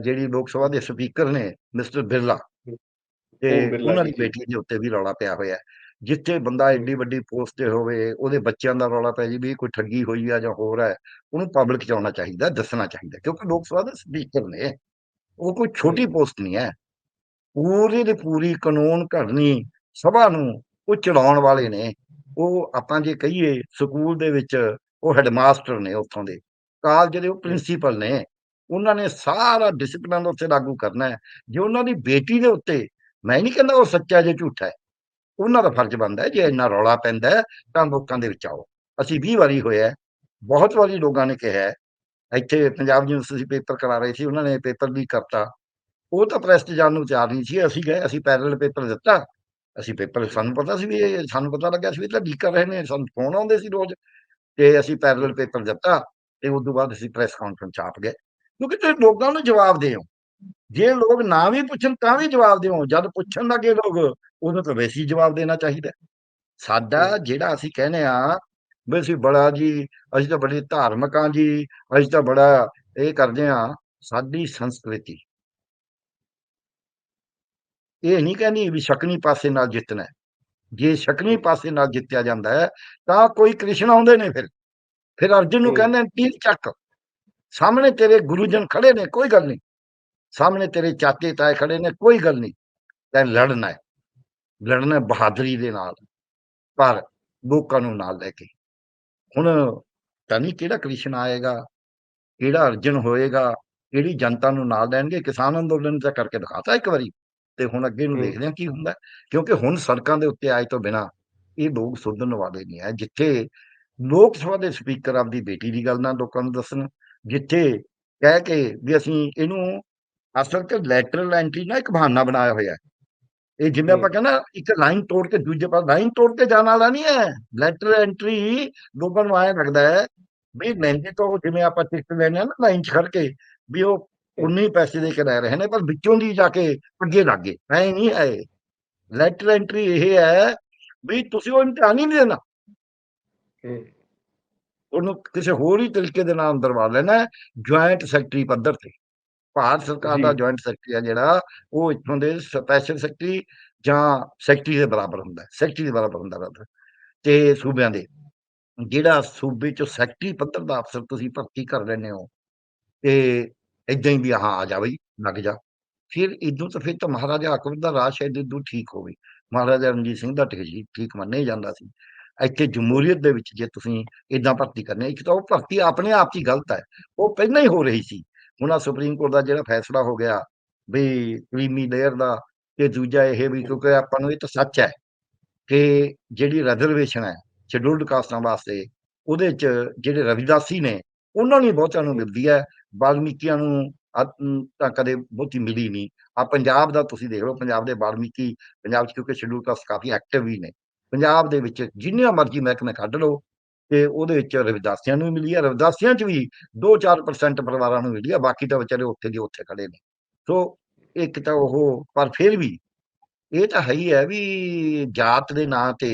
ਜਿਹੜੀ ਲੋਕ ਸਭਾ ਦੇ ਸਪੀਕਰ ਨੇ ਮਿਸਟਰ ਬਿਰਲਾ। ਤੇ ਉਹਨਾਂ ਦੀ। ਬੇਟੀ ਦੇ ਉੱਤੇ ਵੀ ਰੌਲਾ ਪਿਆ ਹੋਇਆ। ਹੈ। ਜਿੱਥੇ ਬੰਦਾ ਐਡੀ ਵੱਡੀ ਪੋਸਟ ਤੇ ਹੋਵੇ ਉਹਦੇ ਬੱਚਿਆਂ ਦਾ ਰੌਲਾ ਪੈ ਜੀ ਵੀ ਕੋਈ ਠੱਗੀ ਹੋਈ ਆ ਜਾਂ ਹੋਰ ਹੈ ਉਹਨੂੰ ਪਬਲਿਕ ਚ ਆਉਣਾ ਚਾਹੀਦਾ ਦੱਸਣਾ ਚਾਹੀਦਾ ਕਿਉਂਕਿ ਲੋਕ ਸਭਾ ਦੇ ਸਪੀਕਰ ਨੇ। ਉਹ ਕੋਈ ਛੋਟੀ ਪੋਸਟ ਨਹੀਂ ਹੈ। ਪੂਰੀ ਦੀ ਪੂਰੀ ਕਾਨੂੰਨ ਘੜਨੀ ਸਭਾ ਨੂੰ ਉਹ ਚਲਾਉਣ ਵਾਲੇ ਨੇ। ਉਹ ਆਪਾਂ ਜੇ ਕਹੀਏ ਸਕੂਲ ਦੇ ਵਿੱਚ ਉਹ ਹੈਡਮਾਸਟਰ ਨੇ ਉੱਥੋਂ ਦੇ ਕਾਲਜ ਦੇ ਉਹ ਪ੍ਰਿੰਸੀਪਲ ਨੇ ਉਹਨਾਂ ਨੇ ਸਾਰਾ ਡਿਸਪਲਿਨ ਉੱਥੇ ਲਾਗੂ ਕਰਨਾ ਹੈ। ਜੇ ਉਹਨਾਂ ਦੀ ਬੇਟੀ ਦੇ ਉੱਤੇ ਮੈਂ ਨਹੀਂ ਕਹਿੰਦਾ ਉਹ ਸੱਚਾ ਜੇ ਝੂਠਾ ਹੈ ਉਹਨਾਂ ਦਾ ਫਰਜ਼ ਬਣਦਾ ਹੈ ਜੇ ਇੰਨਾ ਰੌਲਾ ਪੈਂਦਾ ਤਾਂ ਲੋਕਾਂ ਦੇ ਵਿੱਚ ਆਓ। ਅਸੀਂ 20 ਵਾਰੀ ਹੋਇਆ ਬਹੁਤ ਵਾਰੀ ਲੋਕਾਂ ਨੇ ਕਿਹਾ ਇੱਥੇ ਪੰਜਾਬ ਯੂਨੀਵਰਸਿਟੀ ਪੇਪਰ ਕਰਾ ਰਹੇ ਸੀ ਉਹਨਾਂ ਨੇ ਪੇਪਰ ਲੀਕ ਕਰਤਾ। ਉਹ ਤਾਂ ਪ੍ਰੈਸ 'ਚ ਜਾਣ ਨੂੰ ਤਿਆਰ ਨਹੀਂ ਸੀ ਅਸੀਂ ਗਏ ਅਸੀਂ ਪੈਰਲਲ ਪੇਪਰ ਦਿੱਤਾ ਅਸੀਂ ਪੇਪਰ ਸਾਨੂੰ ਪਤਾ ਸੀ ਵੀ ਇਹ ਸਾਨੂੰ ਪਤਾ ਲੱਗਿਆ ਸੀ ਵੀ ਤਾਂ ਲੀਕ ਕਰ ਰਹੇ ਨੇ ਸਾਨੂੰ ਫੋਨ ਆਉਂਦੇ ਸੀ ਰੋਜ਼ ਤੇ ਅਸੀਂ ਪੈਰਲਲ ਪੇਪਰ ਦਿੱਤਾ ਤੇ ਉਸ ਤੋਂ ਬਾਅਦ ਅਸੀਂ ਪ੍ਰੈਸ ਕਾਨਫਰੰਸ ਆਪ ਗਏ ਕਿਉਂਕਿ ਤੁਸੀਂ ਲੋਕਾਂ ਨੂੰ ਜਵਾਬ ਦਿਓ ਜੇ ਲੋਕ ਨਾ ਵੀ ਪੁੱਛਣ ਤਾਂ ਵੀ ਜਵਾਬ ਦਿਓ ਜਦ ਪੁੱਛਣ ਲੱਗੇ ਲੋਕ ਉਦੋਂ ਤਾਂ ਵੈਸੇ ਹੀ ਜਵਾਬ ਦੇਣਾ ਚਾਹੀਦਾ। ਸਾਡਾ। ਜਿਹੜਾ ਅਸੀਂ ਕਹਿੰਦੇ ਆ ਵੀ ਅਸੀਂ ਬੜਾ ਜੀ ਅਸੀਂ ਤਾਂ ਬੜੇ ਧਾਰਮਿਕ ਹਾਂ ਜੀ ਅਸੀਂ ਤਾਂ ਬੜਾ ਇਹ ਕਰਦੇ ਆ ਸਾਡੀ ਸੰਸਕ੍ਰਿਤੀ ਇਹ ਨਹੀਂ ਕਹਿੰਦੀ ਵੀ ਸ਼ਕਨੀ ਪਾਸੇ ਨਾਲ ਜਿੱਤਣਾ। ਜੇ ਸ਼ਕਨੀ ਪਾਸੇ ਨਾਲ ਜਿੱਤਿਆ ਜਾਂਦਾ ਹੈ ਤਾਂ ਕੋਈ ਕ੍ਰਿਸ਼ਨ ਆਉਂਦੇ ਨੇ ਫਿਰ। ਫਿਰ ਅਰਜੁਨ ਨੂੰ। ਕਹਿੰਦੇ ਨੇ ਤੀਰ ਚੱਕ। ਸਾਹਮਣੇ ਤੇਰੇ ਗੁਰੂਜਨ ਖੜੇ ਨੇ ਕੋਈ ਗੱਲ ਨਹੀਂ। ਸਾਹਮਣੇ ਤੇਰੇ ਚਾਚੇ ਤਾਏ ਖੜੇ ਨੇ ਕੋਈ ਗੱਲ ਨਹੀਂ। ਤੈਂ ਲੜਨਾ ਹੈ। ਲੜਨਾ ਹੈ ਬਹਾਦਰੀ ਦੇ ਨਾਲ। ਪਰ ਲੋਕਾਂ ਨੂੰ ਨਾਲ ਲੈ ਕੇ। ਹੁਣ ਤਾਂ ਨਹੀਂ ਕਿਹੜਾ ਕ੍ਰਿਸ਼ਨ ਆਏਗਾ ਕਿਹੜਾ ਅਰਜਨ ਹੋਏਗਾ ਕਿਹੜੀ ਜਨਤਾ ਨੂੰ ਨਾਲ ਲੈਣਗੇ ਕਿਸਾਨ ਅੰਦੋਲਨ ਤਾਂ ਕਰਕੇ ਦਿਖਾਤਾ ਇੱਕ ਵਾਰੀ। ਤੇ ਹੁਣ ਅੱਗੇ ਨੂੰ। ਦੇਖਦੇ ਹਾਂ ਕੀ ਹੁੰਦਾ। ਕਿਉਂਕਿ ਹੁਣ ਸੜਕਾਂ ਦੇ ਉੱਤੇ ਆਏ ਤੋਂ ਬਿਨਾ ਇਹ ਲੋਕ ਸੁਧਰਨ ਵਾਲੇ ਨਹੀਂ ਹੈ ਜਿੱਥੇ ਲੋਕ ਸਭਾ ਦੇ ਸਪੀਕਰ ਆਪਦੀ ਬੇਟੀ ਦੀ ਗੱਲ ਨਾਲ ਲੋਕਾਂ ਨੂੰ ਦੱਸਣ ਜਿੱਥੇ ਕਹਿ ਕੇ ਵੀ ਅਸੀਂ ਇਹਨੂੰ ਅਸਲ ਤੇ ਲੈਟਰਲ ਐਂਟਰੀ ਨਾ ਇੱਕ ਬਹਾਨਾ ਬਣਾਇਆ ਹੋਇਆ ਹੈ ਇਹ ਜਿਵੇਂ ਆਪਾਂ ਕਹਿੰਦਾ ਇੱਕ ਲਾਈਨ ਤੋੜ ਕੇ ਦੂਜੇ ਪਾਸੇ ਲਾਈਨ ਤੋੜ ਕੇ ਜਾਣ ਵਾਲਾ ਨਹੀਂ ਹੈ ਲੈਟਰਲ ਐਂਟਰੀ ਲੋਕਾਂ ਨੂੰ ਆਇਆ ਲੱਗਦਾ ਹੈ ਵੀ ਮਹਿੰਗੇ ਤੋਂ ਜਿਵੇਂ ਆਪਾਂ ਟਿਕਟ ਲੈਣੇ ਆ ਨਾ ਲਾਈਨ ਖੜ ਕੇ ਵੀ ਉਹ ਉਨੇ ਪੈਸੇ ਦੇ ਕੇ ਲੈ ਰਹੇ ਨੇ ਪਰ ਵਿੱਚੋਂ ਦੀ ਜਾ ਕੇ ਅੱਗੇ ਲੱਗ ਗਏ। ਐ ਨਹੀਂ ਹੈ ਲੈਟਰ ਐਂਟਰੀ ਇਹ ਹੈ ਵੀ ਤੁਸੀਂ ਉਹ ਇਮਤਿਹਾਨ ਹੀ ਨਹੀਂ ਦੇਣਾ। ਉਹਨੂੰ ਕਿਸੇ ਹੋਰ ਹੀ ਤਰੀਕੇ ਦੇ ਨਾਲ ਅੰਦਰ ਵਾੜ ਲੈਣਾ ਜੁਆਇੰਟ ਸੈਕਟਰੀ ਪੱਧਰ ਤੇ। ਭਾਰਤ ਸਰਕਾਰ ਦਾ। ਜੁਆਇੰਟ ਸੈਕਟਰੀ ਹੈ ਜਿਹੜਾ ਉਹ ਇੱਥੋਂ ਦੇ ਸਪੈਸ਼ਲ ਸੈਕਟਰੀ ਜਾਂ ਸੈਕਟਰੀ ਦੇ ਬਰਾਬਰ ਹੁੰਦਾ ਸੈਕਟਰੀ ਦੇ ਬਰਾਬਰ ਹੁੰਦਾ ਤੇ ਸੂਬਿਆਂ ਦੇ। ਜਿਹੜਾ ਸੂਬੇ ਚ ਸੈਕਟਰੀ ਪੱਧਰ ਦਾ ਅਫਸਰ ਤੁਸੀਂ ਭਰਤੀ ਕਰ ਲੈਂਦੇ ਹੋ ਤੇ ਇਦਾਂ ਹੀ ਵੀ ਹਾਂ ਆ ਜਾ ਬਈ, ਲੱਗ ਜਾ। ਫਿਰ ਇਦੋਂ ਤਾਂ ਫਿਰ ਤਾਂ ਮਹਾਰਾਜਾ ਅਕਬਰ ਦਾ ਰਾਜ ਸ਼ਾਇਦ ਇਦੋਂ ਠੀਕ ਹੋਵੇ। ਮਹਾਰਾਜਾ ਰਣਜੀਤ ਸਿੰਘ ਦਾ ਠੀਕ ਠੀਕ ਮੰਨਿਆ ਹੀ ਜਾਂਦਾ ਸੀ। ਇੱਥੇ ਜਮਹੂਰੀਅਤ ਦੇ ਵਿੱਚ ਜੇ ਤੁਸੀਂ ਇਦਾਂ ਭਰਤੀ ਕਰਨੀ ਇੱਕ ਤਾਂ ਉਹ ਭਰਤੀ ਆਪਣੇ ਆਪ 'ਚ ਹੀ ਗਲਤ ਹੈ। ਉਹ ਪਹਿਲਾਂ ਹੀ ਹੋ ਰਹੀ ਸੀ। ਹੁਣ ਆ ਸੁਪਰੀਮ ਕੋਰਟ ਦਾ ਜਿਹੜਾ ਫੈਸਲਾ ਹੋ ਗਿਆ ਵੀ ਕ੍ਰੀਮੀ ਲੇਅਰ ਦਾ ਤੇ ਦੂਜਾ ਇਹ ਵੀ ਕਿਉਂਕਿ ਆਪਾਂ ਨੂੰ ਇਹ ਤਾਂ ਸੱਚ ਹੈ ਕਿ ਜਿਹੜੀ ਰਿਜ਼ਰਵੇਸ਼ਨ ਹੈ ਸ਼ਡਿਊਲਡ ਕਾਸਟਾਂ ਵਾਸਤੇ, ਉਹਦੇ 'ਚ ਜਿਹੜੇ ਰਵਿਦਾਸੀ ਨੇ, ਉਹਨਾਂ ਨੂੰ ਹੀ ਬਹੁਤਿਆਂ ਨੂੰ ਮਿਲਦੀ ਹੈ। ਵਾਲਮੀਕੀਆਂ ਨੂੰ ਤਾਂ ਕਦੇ ਬਹੁਤੀ ਮਿਲੀ ਨਹੀਂ। ਆ ਪੰਜਾਬ ਦਾ ਤੁਸੀਂ ਦੇਖ ਲਓ, ਪੰਜਾਬ ਦੇ ਵਾਲਮੀਕੀ ਪੰਜਾਬ 'ਚ ਕਿਉਂਕਿ ਸ਼ਡਿਊਲ ਕਾਸਟ ਕਾਫੀ ਐਕਟਿਵ ਵੀ ਨੇ। ਪੰਜਾਬ ਦੇ ਵਿੱਚ ਜਿੰਨੀਆਂ ਮਰਜ਼ੀ ਮਹਿਕਮੇ ਕੱਢ ਲਓ ਤੇ ਉਹਦੇ ਵਿੱਚ ਰਵਿਦਾਸੀਆਂ ਨੂੰ ਵੀ ਮਿਲੀ ਹੈ ਰਵਿਦਾਸੀਆਂ 'ਚ ਵੀ 2-4% ਪਰਿਵਾਰਾਂ ਨੂੰ ਮਿਲੀ ਆ, ਬਾਕੀ ਤਾਂ ਵਿਚਾਰੇ ਉੱਥੇ ਦੇ ਉੱਥੇ ਖੜੇ ਨੇ। ਸੋ ਇੱਕ ਤਾਂ ਉਹ, ਪਰ ਫਿਰ ਵੀ ਇਹ ਤਾਂ ਹੈ ਹੀ ਹੈ ਵੀ ਜਾਤ ਦੇ ਨਾਂ ਤੇ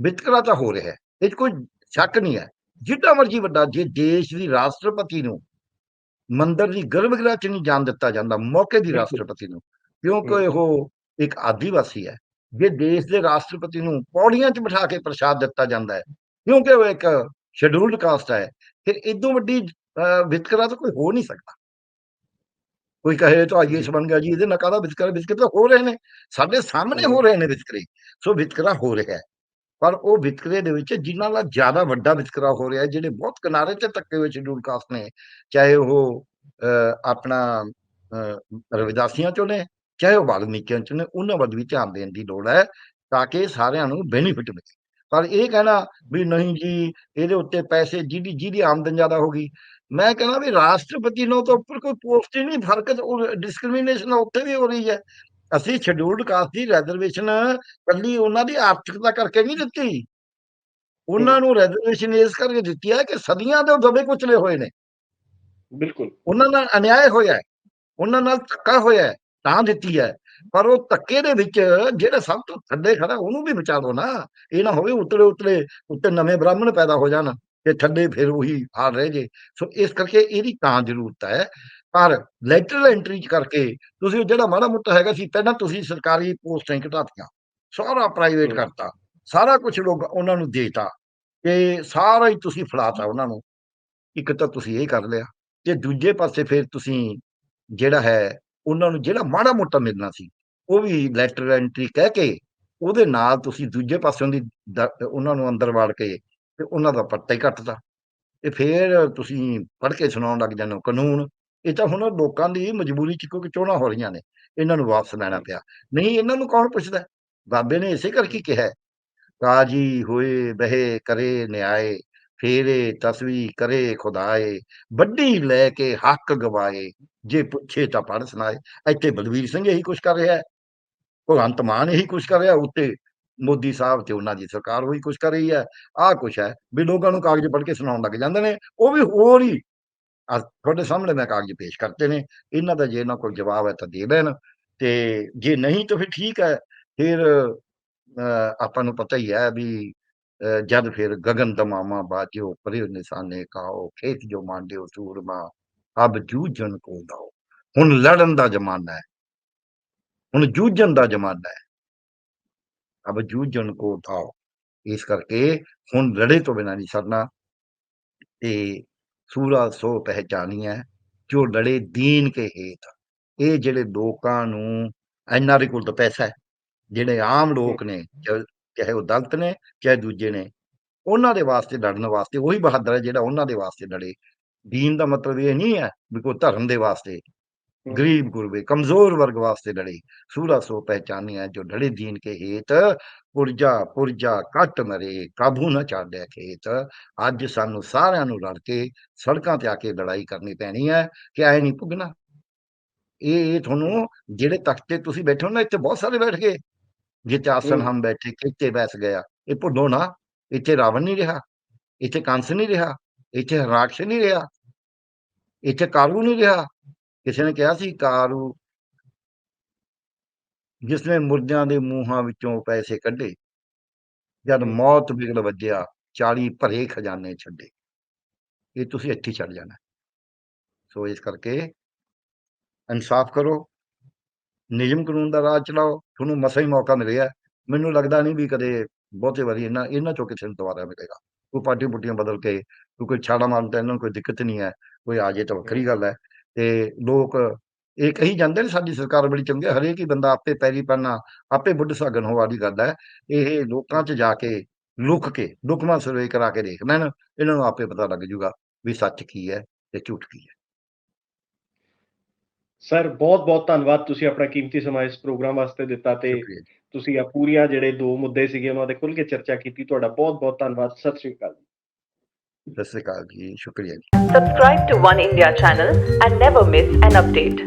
ਵਿਤਕਰਾ ਤਾਂ ਹੋ ਰਿਹਾ ਹੈ। ਇਹ 'ਚ ਕੋਈ ਸ਼ੱਕ ਨਹੀਂ ਹੈ। ਜਿੱਦਾਂ ਮਰਜ਼ੀ ਵੱਡਾ, ਜੇ ਦੇਸ਼ ਦੀ ਰਾਸ਼ਟਰਪਤੀ ਨੂੰ ਮੰਦਰ ਦੀ ਗਰਭਗ੍ਰਹ ਚ ਨਹੀਂ ਜਾਣ ਦਿੱਤਾ ਜਾਂਦਾ ਮੌਕੇ ਦੀ। ਰਾਸ਼ਟਰਪਤੀ ਨੂੰ। ਕਿਉਂਕਿ ਉਹ ਇੱਕ ਆਦੀਵਾਸੀ ਹੈ। ਜੇ ਦੇਸ਼ ਦੇ ਰਾਸ਼ਟਰਪਤੀ ਨੂੰ ਪੌੜੀਆਂ 'ਚ ਬਿਠਾ ਕੇ ਪ੍ਰਸ਼ਾਦ ਦਿੱਤਾ ਜਾਂਦਾ ਹੈ ਕਿਉਂਕਿ ਉਹ ਇੱਕ ਸ਼ਡਿਊਲਡ ਕਾਸਟ ਹੈ ਫਿਰ ਇਦੋਂ ਵੱਡੀ ਵਿਤਕਰਾ ਤਾਂ ਕੋਈ ਹੋ ਨਹੀਂ ਸਕਦਾ। ਕੋਈ ਕਹੇ ਤਾਂ ਆਈਐਸ ਬਣ ਗਿਆ ਜੀ ਇਹਦੇ ਨਾਲ ਕਾਹਦਾ ਵਿਤਕਰਾ? ਵਿਤਕਰੇ ਤਾਂ ਹੋ ਰਹੇ ਨੇ। ਸਾਡੇ ਸਾਹਮਣੇ ਹੋ ਰਹੇ ਨੇ ਵਿਤਕਰੇ। ਸੋ ਵਿਤਕਰਾ ਹੋ ਰਿਹਾ ਹੈ। ਪਰ ਉਹ ਵਿਤਕਰੇ ਦੇ ਵਿੱਚ ਜਿਨ੍ਹਾਂ ਦਾ ਜ਼ਿਆਦਾ ਵੱਡਾ ਵਿਤਕਰਾ ਹੋ ਰਿਹਾ ਜਿਹੜੇ ਬਹੁਤ ਕਿਨਾਰੇ ਤੇ ਤੱਕੇ ਹੋਏ ਸ਼ਡਿਊਲ ਕਾਸਟ ਨੇ, ਚਾਹੇ ਉਹ ਆਪਣਾ ਰਵਿਦਾਸੀਆਂ ਚੋਂ ਨੇ, ਚਾਹੇ ਉਹ ਵਾਲਮੀਕੀਆਂ ਚੋਂ ਨੇ, ਉਹਨਾਂ ਵੱਲ ਵੀ ਧਿਆਨ ਦੇਣ ਦੀ ਲੋੜ ਹੈ ਤਾਂ ਕਿ ਸਾਰਿਆਂ ਨੂੰ ਬੈਨੀਫਿਟ ਮਿਲੇ। ਪਰ ਇਹ ਕਹਿਣਾ ਵੀ ਨਹੀਂ ਜੀ, ਇਹਦੇ ਉੱਤੇ ਪੈਸੇ ਜਿਹਦੀ ਜਿਹਦੀ ਆਮਦਨ ਜ਼ਿਆਦਾ ਹੋ ਗਈ। ਮੈਂ ਕਹਿੰਦਾ ਵੀ ਰਾਸ਼ਟਰਪਤੀ ਨੂੰ ਤਾਂ ਉੱਪਰ ਕੋਈ ਪੋਸਟ ਹੀ ਨਹੀਂ, ਫ਼ਰਕ ਡਿਸਕ੍ਰਿਮੀਨੇਸ਼ਨ ਉੱਥੇ ਵੀ ਹੋ ਰਹੀ ਹੈ। ਅਸੀਂ ਸ਼ਡਿਊਲਡ ਕਾਸਟ ਦੀ ਰਿਜ਼ਰਵੇਸ਼ਨ ਕੱਲੀ ਉਹਨਾਂ ਦੀ ਆਰਥਿਕਤਾ ਕਰਕੇ ਨਹੀਂ ਦਿੱਤੀ। ਉਹਨਾਂ ਨੂੰ ਰਿਜ਼ਰਵੇਸ਼ਨ ਇਸ ਕਰਕੇ ਦਿੱਤੀ ਹੈ ਕਿ ਸਦੀਆਂ ਦੇ ਦਬੇ ਕੁਚਲੇ ਹੋਏ ਨੇ। ਬਿਲਕੁਲ। ਉਹਨਾਂ ਨਾਲ ਅਨਿਆਏ ਹੋਇਆ ਹੈ। ਉਹਨਾਂ ਨਾਲ ਧੱਕਾ ਹੋਇਆ ਹੈ ਤਾਂ ਦਿੱਤੀ ਹੈ। ਪਰ ਉਹ ਧੱਕੇ ਦੇ ਵਿੱਚ ਜਿਹੜਾ ਸਭ ਤੋਂ ਥੱਲੇ ਖੜਾ ਉਹਨੂੰ ਵੀ ਬਚਾ ਦੋ ਨਾ। ਇਹ ਨਾ ਹੋਵੇ ਉਤਲੇ ਉਤਲੇ ਉੱਤੇ ਨਵੇਂ ਬ੍ਰਾਹਮਣ ਪੈਦਾ ਹੋ ਜਾਣ ਤੇ ਥੱਲੇ ਫਿਰ ਉਹੀ ਹਾਲ ਰਹਿ ਜੇ। ਸੋ ਇਸ ਕਰਕੇ ਇਹਦੀ ਤਾਂ ਜ਼ਰੂਰਤ ਹੈ ਪਰ ਲੈਟਰਲ ਐਂਟਰੀ ਕਰਕੇ ਤੁਸੀਂ ਜਿਹੜਾ ਮਾੜਾ ਮੋਟਾ ਹੈਗਾ ਸੀ ਪਹਿਲਾਂ ਤੁਸੀਂ ਸਰਕਾਰੀ ਪੋਸਟਾਂ ਹੀ ਘਟਾਤੀਆਂ ਸਾਰਾ ਪ੍ਰਾਈਵੇਟ। ਕਰਤਾ ਸਾਰਾ ਕੁਝ ਲੋਕ ਉਹਨਾਂ ਨੂੰ ਦੇਤਾ ਤੇ ਸਾਰਾ ਹੀ ਤੁਸੀਂ ਫੜਾਤਾ ਉਹਨਾਂ ਨੂੰ ਇੱਕ ਤਾਂ ਤੁਸੀਂ ਇਹ ਕਰ ਲਿਆ ਤੇ ਦੂਜੇ ਪਾਸੇ ਫਿਰ ਤੁਸੀਂ ਜਿਹੜਾ ਹੈ ਉਹਨਾਂ ਨੂੰ ਜਿਹੜਾ ਮਾੜਾ ਮੋਟਾ ਮਿਲਣਾ ਸੀ ਉਹ ਵੀ ਲੈਟਰ ਐਂਟਰੀ ਕਹਿ ਕੇ ਉਹਦੇ ਨਾਲ ਤੁਸੀਂ ਦੂਜੇ ਪਾਸਿਓਂ ਦੀ ਉਹਨਾਂ ਨੂੰ ਅੰਦਰ ਵਾੜ ਕੇ ਤੇ ਉਹਨਾਂ ਦਾ ਪੱਟਾ ਹੀ ਕੱਟਤਾ ਤੇ ਫਿਰ ਤੁਸੀਂ ਪੜ੍ਹ ਕੇ ਸੁਣਾਉਣ ਲੱਗ ਜਾਂਦੇ ਹੋ ਕਾਨੂੰਨ ਇਹ ਤਾਂ ਹੁਣ ਲੋਕਾਂ ਦੀ ਮਜਬੂਰੀ ਚ ਕਿਉਂਕਿ ਚੋਣਾਂ ਹੋ ਰਹੀਆਂ ਨੇ ਇਹਨਾਂ ਨੂੰ ਵਾਪਸ ਲੈਣਾ ਪਿਆ। ਨਹੀਂ ਇਹਨਾਂ ਨੂੰ ਕੌਣ ਪੁੱਛਦਾ? ਬਾਬੇ ਨੇ ਇਸੇ ਕਰਕੇ ਕਿਹਾ ਕਾਜੀ ਹੋਏ ਬਹਿ ਕਰੇ ਨਿਆਏ ਫੇਰੇ ਤਸਵੀ ਕਰੇ ਖੁਦਾਏ ਵੱਡੀ ਲੈ ਕੇ ਹੱਕ ਗਵਾਏ ਜੇ ਪੁੱਛੇ ਤਾਂ ਪੜ੍ਹ ਸੁਣਾਏ। ਇੱਥੇ ਬਲਵੀਰ ਸਿੰਘ ਇਹੀ ਕੁਛ ਕਰ ਰਿਹਾ ਹੈ ਭਗਵੰਤ ਮਾਨ ਇਹੀ ਕੁਛ ਕਰ ਰਿਹਾ ਉੱਤੇ ਮੋਦੀ ਸਾਹਿਬ ਤੇ ਉਹਨਾਂ ਦੀ ਸਰਕਾਰ ਉਹੀ ਕੁਛ ਕਰ ਰਹੀ ਹੈ। ਆਹ ਕੁਛ ਹੈ ਵੀ ਲੋਕਾਂ ਨੂੰ ਕਾਗਜ਼ ਪੜ੍ਹ ਕੇ ਸੁਣਾਉਣ ਲੱਗ ਜਾਂਦੇ ਨੇ ਉਹ ਵੀ ਹੋਰ ਹੀ ਤੁਹਾਡੇ ਸਾਹਮਣੇ ਮੈਂ ਕਾਗਜ਼ ਪੇਸ਼ ਕਰਤੇ ਨੇ ਇਹਨਾਂ ਦਾ ਜੇ ਇਹਨਾਂ ਕੋਲ ਜਵਾਬ ਹੈ ਤਾਂ ਦੇ ਦੇਣ ਤੇ ਜੇ ਨਹੀਂ ਤਾਂ ਫਿਰ ਠੀਕ ਹੈ ਫਿਰ ਅਹ, ਆਪਾਂ ਨੂੰ ਪਤਾ ਹੀ ਹੈ ਵੀ ਜਦ ਫਿਰ ਗगन ਦਮਾਮਾ ਬਾਜਿਓ ਪਰਿਉ ਨਿਸ਼ਾਨੇ ਕਾਓ ਖੇਤ ਜੋ ਮਾਂਡਿਓ ਸੂਰਮਾ ਅਬ ਜੂਝਣ ਕੋ ਦਾਓ ਹੁਣ ਲੜਨ ਦਾ ਜ਼ਮਾਨਾ ਹੈ। ਹੁਣ ਜੂਝਣ ਦਾ ਜ਼ਮਾਨਾ ਹੈ। ਅਬ ਜੂਝਣ ਕੋ ਦਾਓ ਇਸ ਕਰਕੇ ਹੁਣ ਲੜੇ ਤੋਂ ਬਿਨਾਂ ਨਹੀਂ ਸਰਨਾ। ਤੇ ਸੂਰਾ ਸੋ ਪਹਿਚਾਨੀਐ ਜੋ ਲੜੇ ਦੀਨ ਕੇ ਹੇਤ। ਇਹ ਜਿਹੜੇ ਲੋਕਾਂ ਨੂੰ ਐਨਆਰਈ ਕੋਲ ਤਾਂ ਪੈਸਾ ਹੈ ਜਿਹੜੇ ਆਮ ਲੋਕ ਨੇ ਚਾਹੇ ਉਹ ਦਲਿਤ ਨੇ ਚਾਹੇ ਦੂਜੇ ਨੇ ਉਹਨਾਂ ਦੇ ਵਾਸਤੇ ਲੜਨ ਵਾਸਤੇ ਉਹੀ ਬਹਾਦਰ ਹੈ ਜਿਹੜਾ ਉਹਨਾਂ ਦੇ ਵਾਸਤੇ ਲੜੇ। ਦੀਨ ਦਾ ਮਤਲਬ ਇਹ ਨਹੀਂ ਹੈ ਵੀ ਕੋਈ ਧਰਮ ਦੇ ਵਾਸਤੇ ਗਰੀਬ ਗੁਰਬੇ ਕਮਜ਼ੋਰ ਵਰਗ ਵਾਸਤੇ ਲੜੇ ਸੂਰਾ ਸੋ ਪਹਿਚਾਨੀਐ ਜੋ ਲੜੇ ਦੀਨ ਕੇ ਹੇਤ। ਪੁਰਜਾ ਪੁਰਜਾ ਕੱਟ ਮਰੇ ਕਾਬੂ ਨਾ ਚਾੜਿਆ ਖੇਤ। ਅੱਜ ਸਾਨੂੰ ਸਾਰਿਆਂ ਨੂੰ ਰਲ ਕੇ ਸੜਕਾਂ ਤੇ ਆ ਕੇ ਲੜਾਈ ਕਰਨੀ ਪੈਣੀ ਹੈ ਕਿ ਐ ਨਹੀਂ ਪੁੱਗਣਾ। ਇਹ ਇਹ ਤੁਹਾਨੂੰ ਜਿਹੜੇ ਤਖਤ ਤੇ ਤੁਸੀਂ ਬੈਠੇ ਹੋ ਨਾ ਇੱਥੇ ਬਹੁਤ ਸਾਰੇ ਬੈਠ ਗਏ। ਜਿੱਥੇ ਆਸਨ। ਹਮ ਬੈਠੇ ਕਿੱਥੇ ਬੈਸ ਗਿਆ। ਇਹ ਭੁੱਲੋ ਨਾ ਇੱਥੇ ਰਾਵਣ ਨਹੀਂ ਰਿਹਾ ਇੱਥੇ ਕੰਸ ਨਹੀਂ ਰਿਹਾ ਇੱਥੇ ਰਾਖਸ਼ ਨਹੀਂ ਰਿਹਾ ਇੱਥੇ ਕਾਰੂ ਨਹੀਂ ਰਿਹਾ। ਕਿਸੇ ਨੇ ਕਿਹਾ ਸੀ ਕਾਰੂ? ਜਿਸਨੇ ਮੁਰਦਿਆਂ ਦੇ ਮੂੰਹਾਂ ਵਿੱਚੋਂ ਪੈਸੇ ਕੱਢੇ। ਜਦ। ਮੌਤ ਵਿਗੜ ਵੱਜਿਆ 40 ਭਰੇ ਖਜ਼ਾਨੇ ਛੱਡੇ। ਇਹ ਤੁਸੀਂ ਇੱਥੇ ਛੱਡ ਜਾਣਾ। ਸੋ ਇਸ ਕਰਕੇ ਇਨਸਾਫ ਕਰੋ। ਨਿਯਮ ਕਾਨੂੰਨ ਦਾ ਰਾਜ ਚਲਾਓ। ਤੁਹਾਨੂੰ ਮਸਾ ਹੀ ਮੌਕਾ ਮਿਲਿਆ। ਮੈਨੂੰ ਲੱਗਦਾ ਨਹੀਂ ਵੀ ਕਦੇ ਬਹੁਤੇ ਵਾਰੀ ਇਹਨਾਂ ਇਹਨਾਂ ਚੋਂ ਕਿਸੇ ਨੂੰ ਦੁਬਾਰਾ ਮਿਲੇਗਾ। ਕੋਈ ਪਾਰਟੀ ਪੁੱਟੀਆਂ ਬਦਲ ਕੇ ਕੋਈ ਕੋਈ ਛਾੜਾ ਮਾਰਨ ਤਾਂ ਇਹਨਾਂ ਨੂੰ ਕੋਈ ਦਿੱਕਤ ਨਹੀਂ ਹੈ। ਕੋਈ ਆ ਜੇ ਤਾਂ ਵੱਖਰੀ ਗੱਲ ਹੈ। ਤੇ ਲੋਕ ਇਹ ਕਹੀ ਜਾਂਦੇ ਨੇ ਸਾਡੀ ਸਰਕਾਰ ਬੜੀ ਚੰਗੀ ਹਰੇਕ ਹੀ ਬੰਦਾ ਆਪੇ ਪੈਰੀ ਪੈਣਾ ਆਪੇ ਬੁੱਢ ਸਾਗਨ ਹੋਵਾ ਦੀ ਗੱਲ ਹੈ। ਇਹ ਲੋਕਾਂ 'ਚ ਜਾ ਕੇ ਲੁਕ ਕੇ ਲੁਕਮਾ ਸਰਵੇ ਕਰਾ ਕੇ ਦੇਖ ਲੈਣ ਇਹਨਾਂ ਨੂੰ ਆਪੇ ਪਤਾ ਲੱਗ ਜੂਗਾ ਵੀ ਸੱਚ ਕੀ ਹੈ ਤੇ ਝੂਠ ਕੀ ਹੈ। ਸਰ ਬਹੁਤ ਬਹੁਤ ਧੰਨਵਾਦ ਤੁਸੀਂ ਆਪਣਾ ਕੀਮਤੀ ਸਮਾਂ ਇਸ ਪ੍ਰੋਗਰਾਮ ਵਾਸਤੇ ਦਿੱਤਾ ਤੇ। ਤੁਸੀਂ ਆ ਪੂਰੀਆਂ ਜਿਹੜੇ ਦੋ ਮੁੱਦੇ ਸੀਗੇ ਉਹਨਾਂ ਦੇ ਖੁੱਲ ਕੇ ਚਰਚਾ ਕੀਤੀ ਤੁਹਾਡਾ ਬਹੁਤ ਬਹੁਤ ਧੰਨਵਾਦ ਸਤਿ ਸ਼੍ਰੀ ਅਕਾਲ ਸਤਿ ਸ੍ਰੀ ਅਕਾਲ ਜੀ ਸ਼ੁਕਰੀਆ ਜੀ Subscribe to One India channel and never miss an update.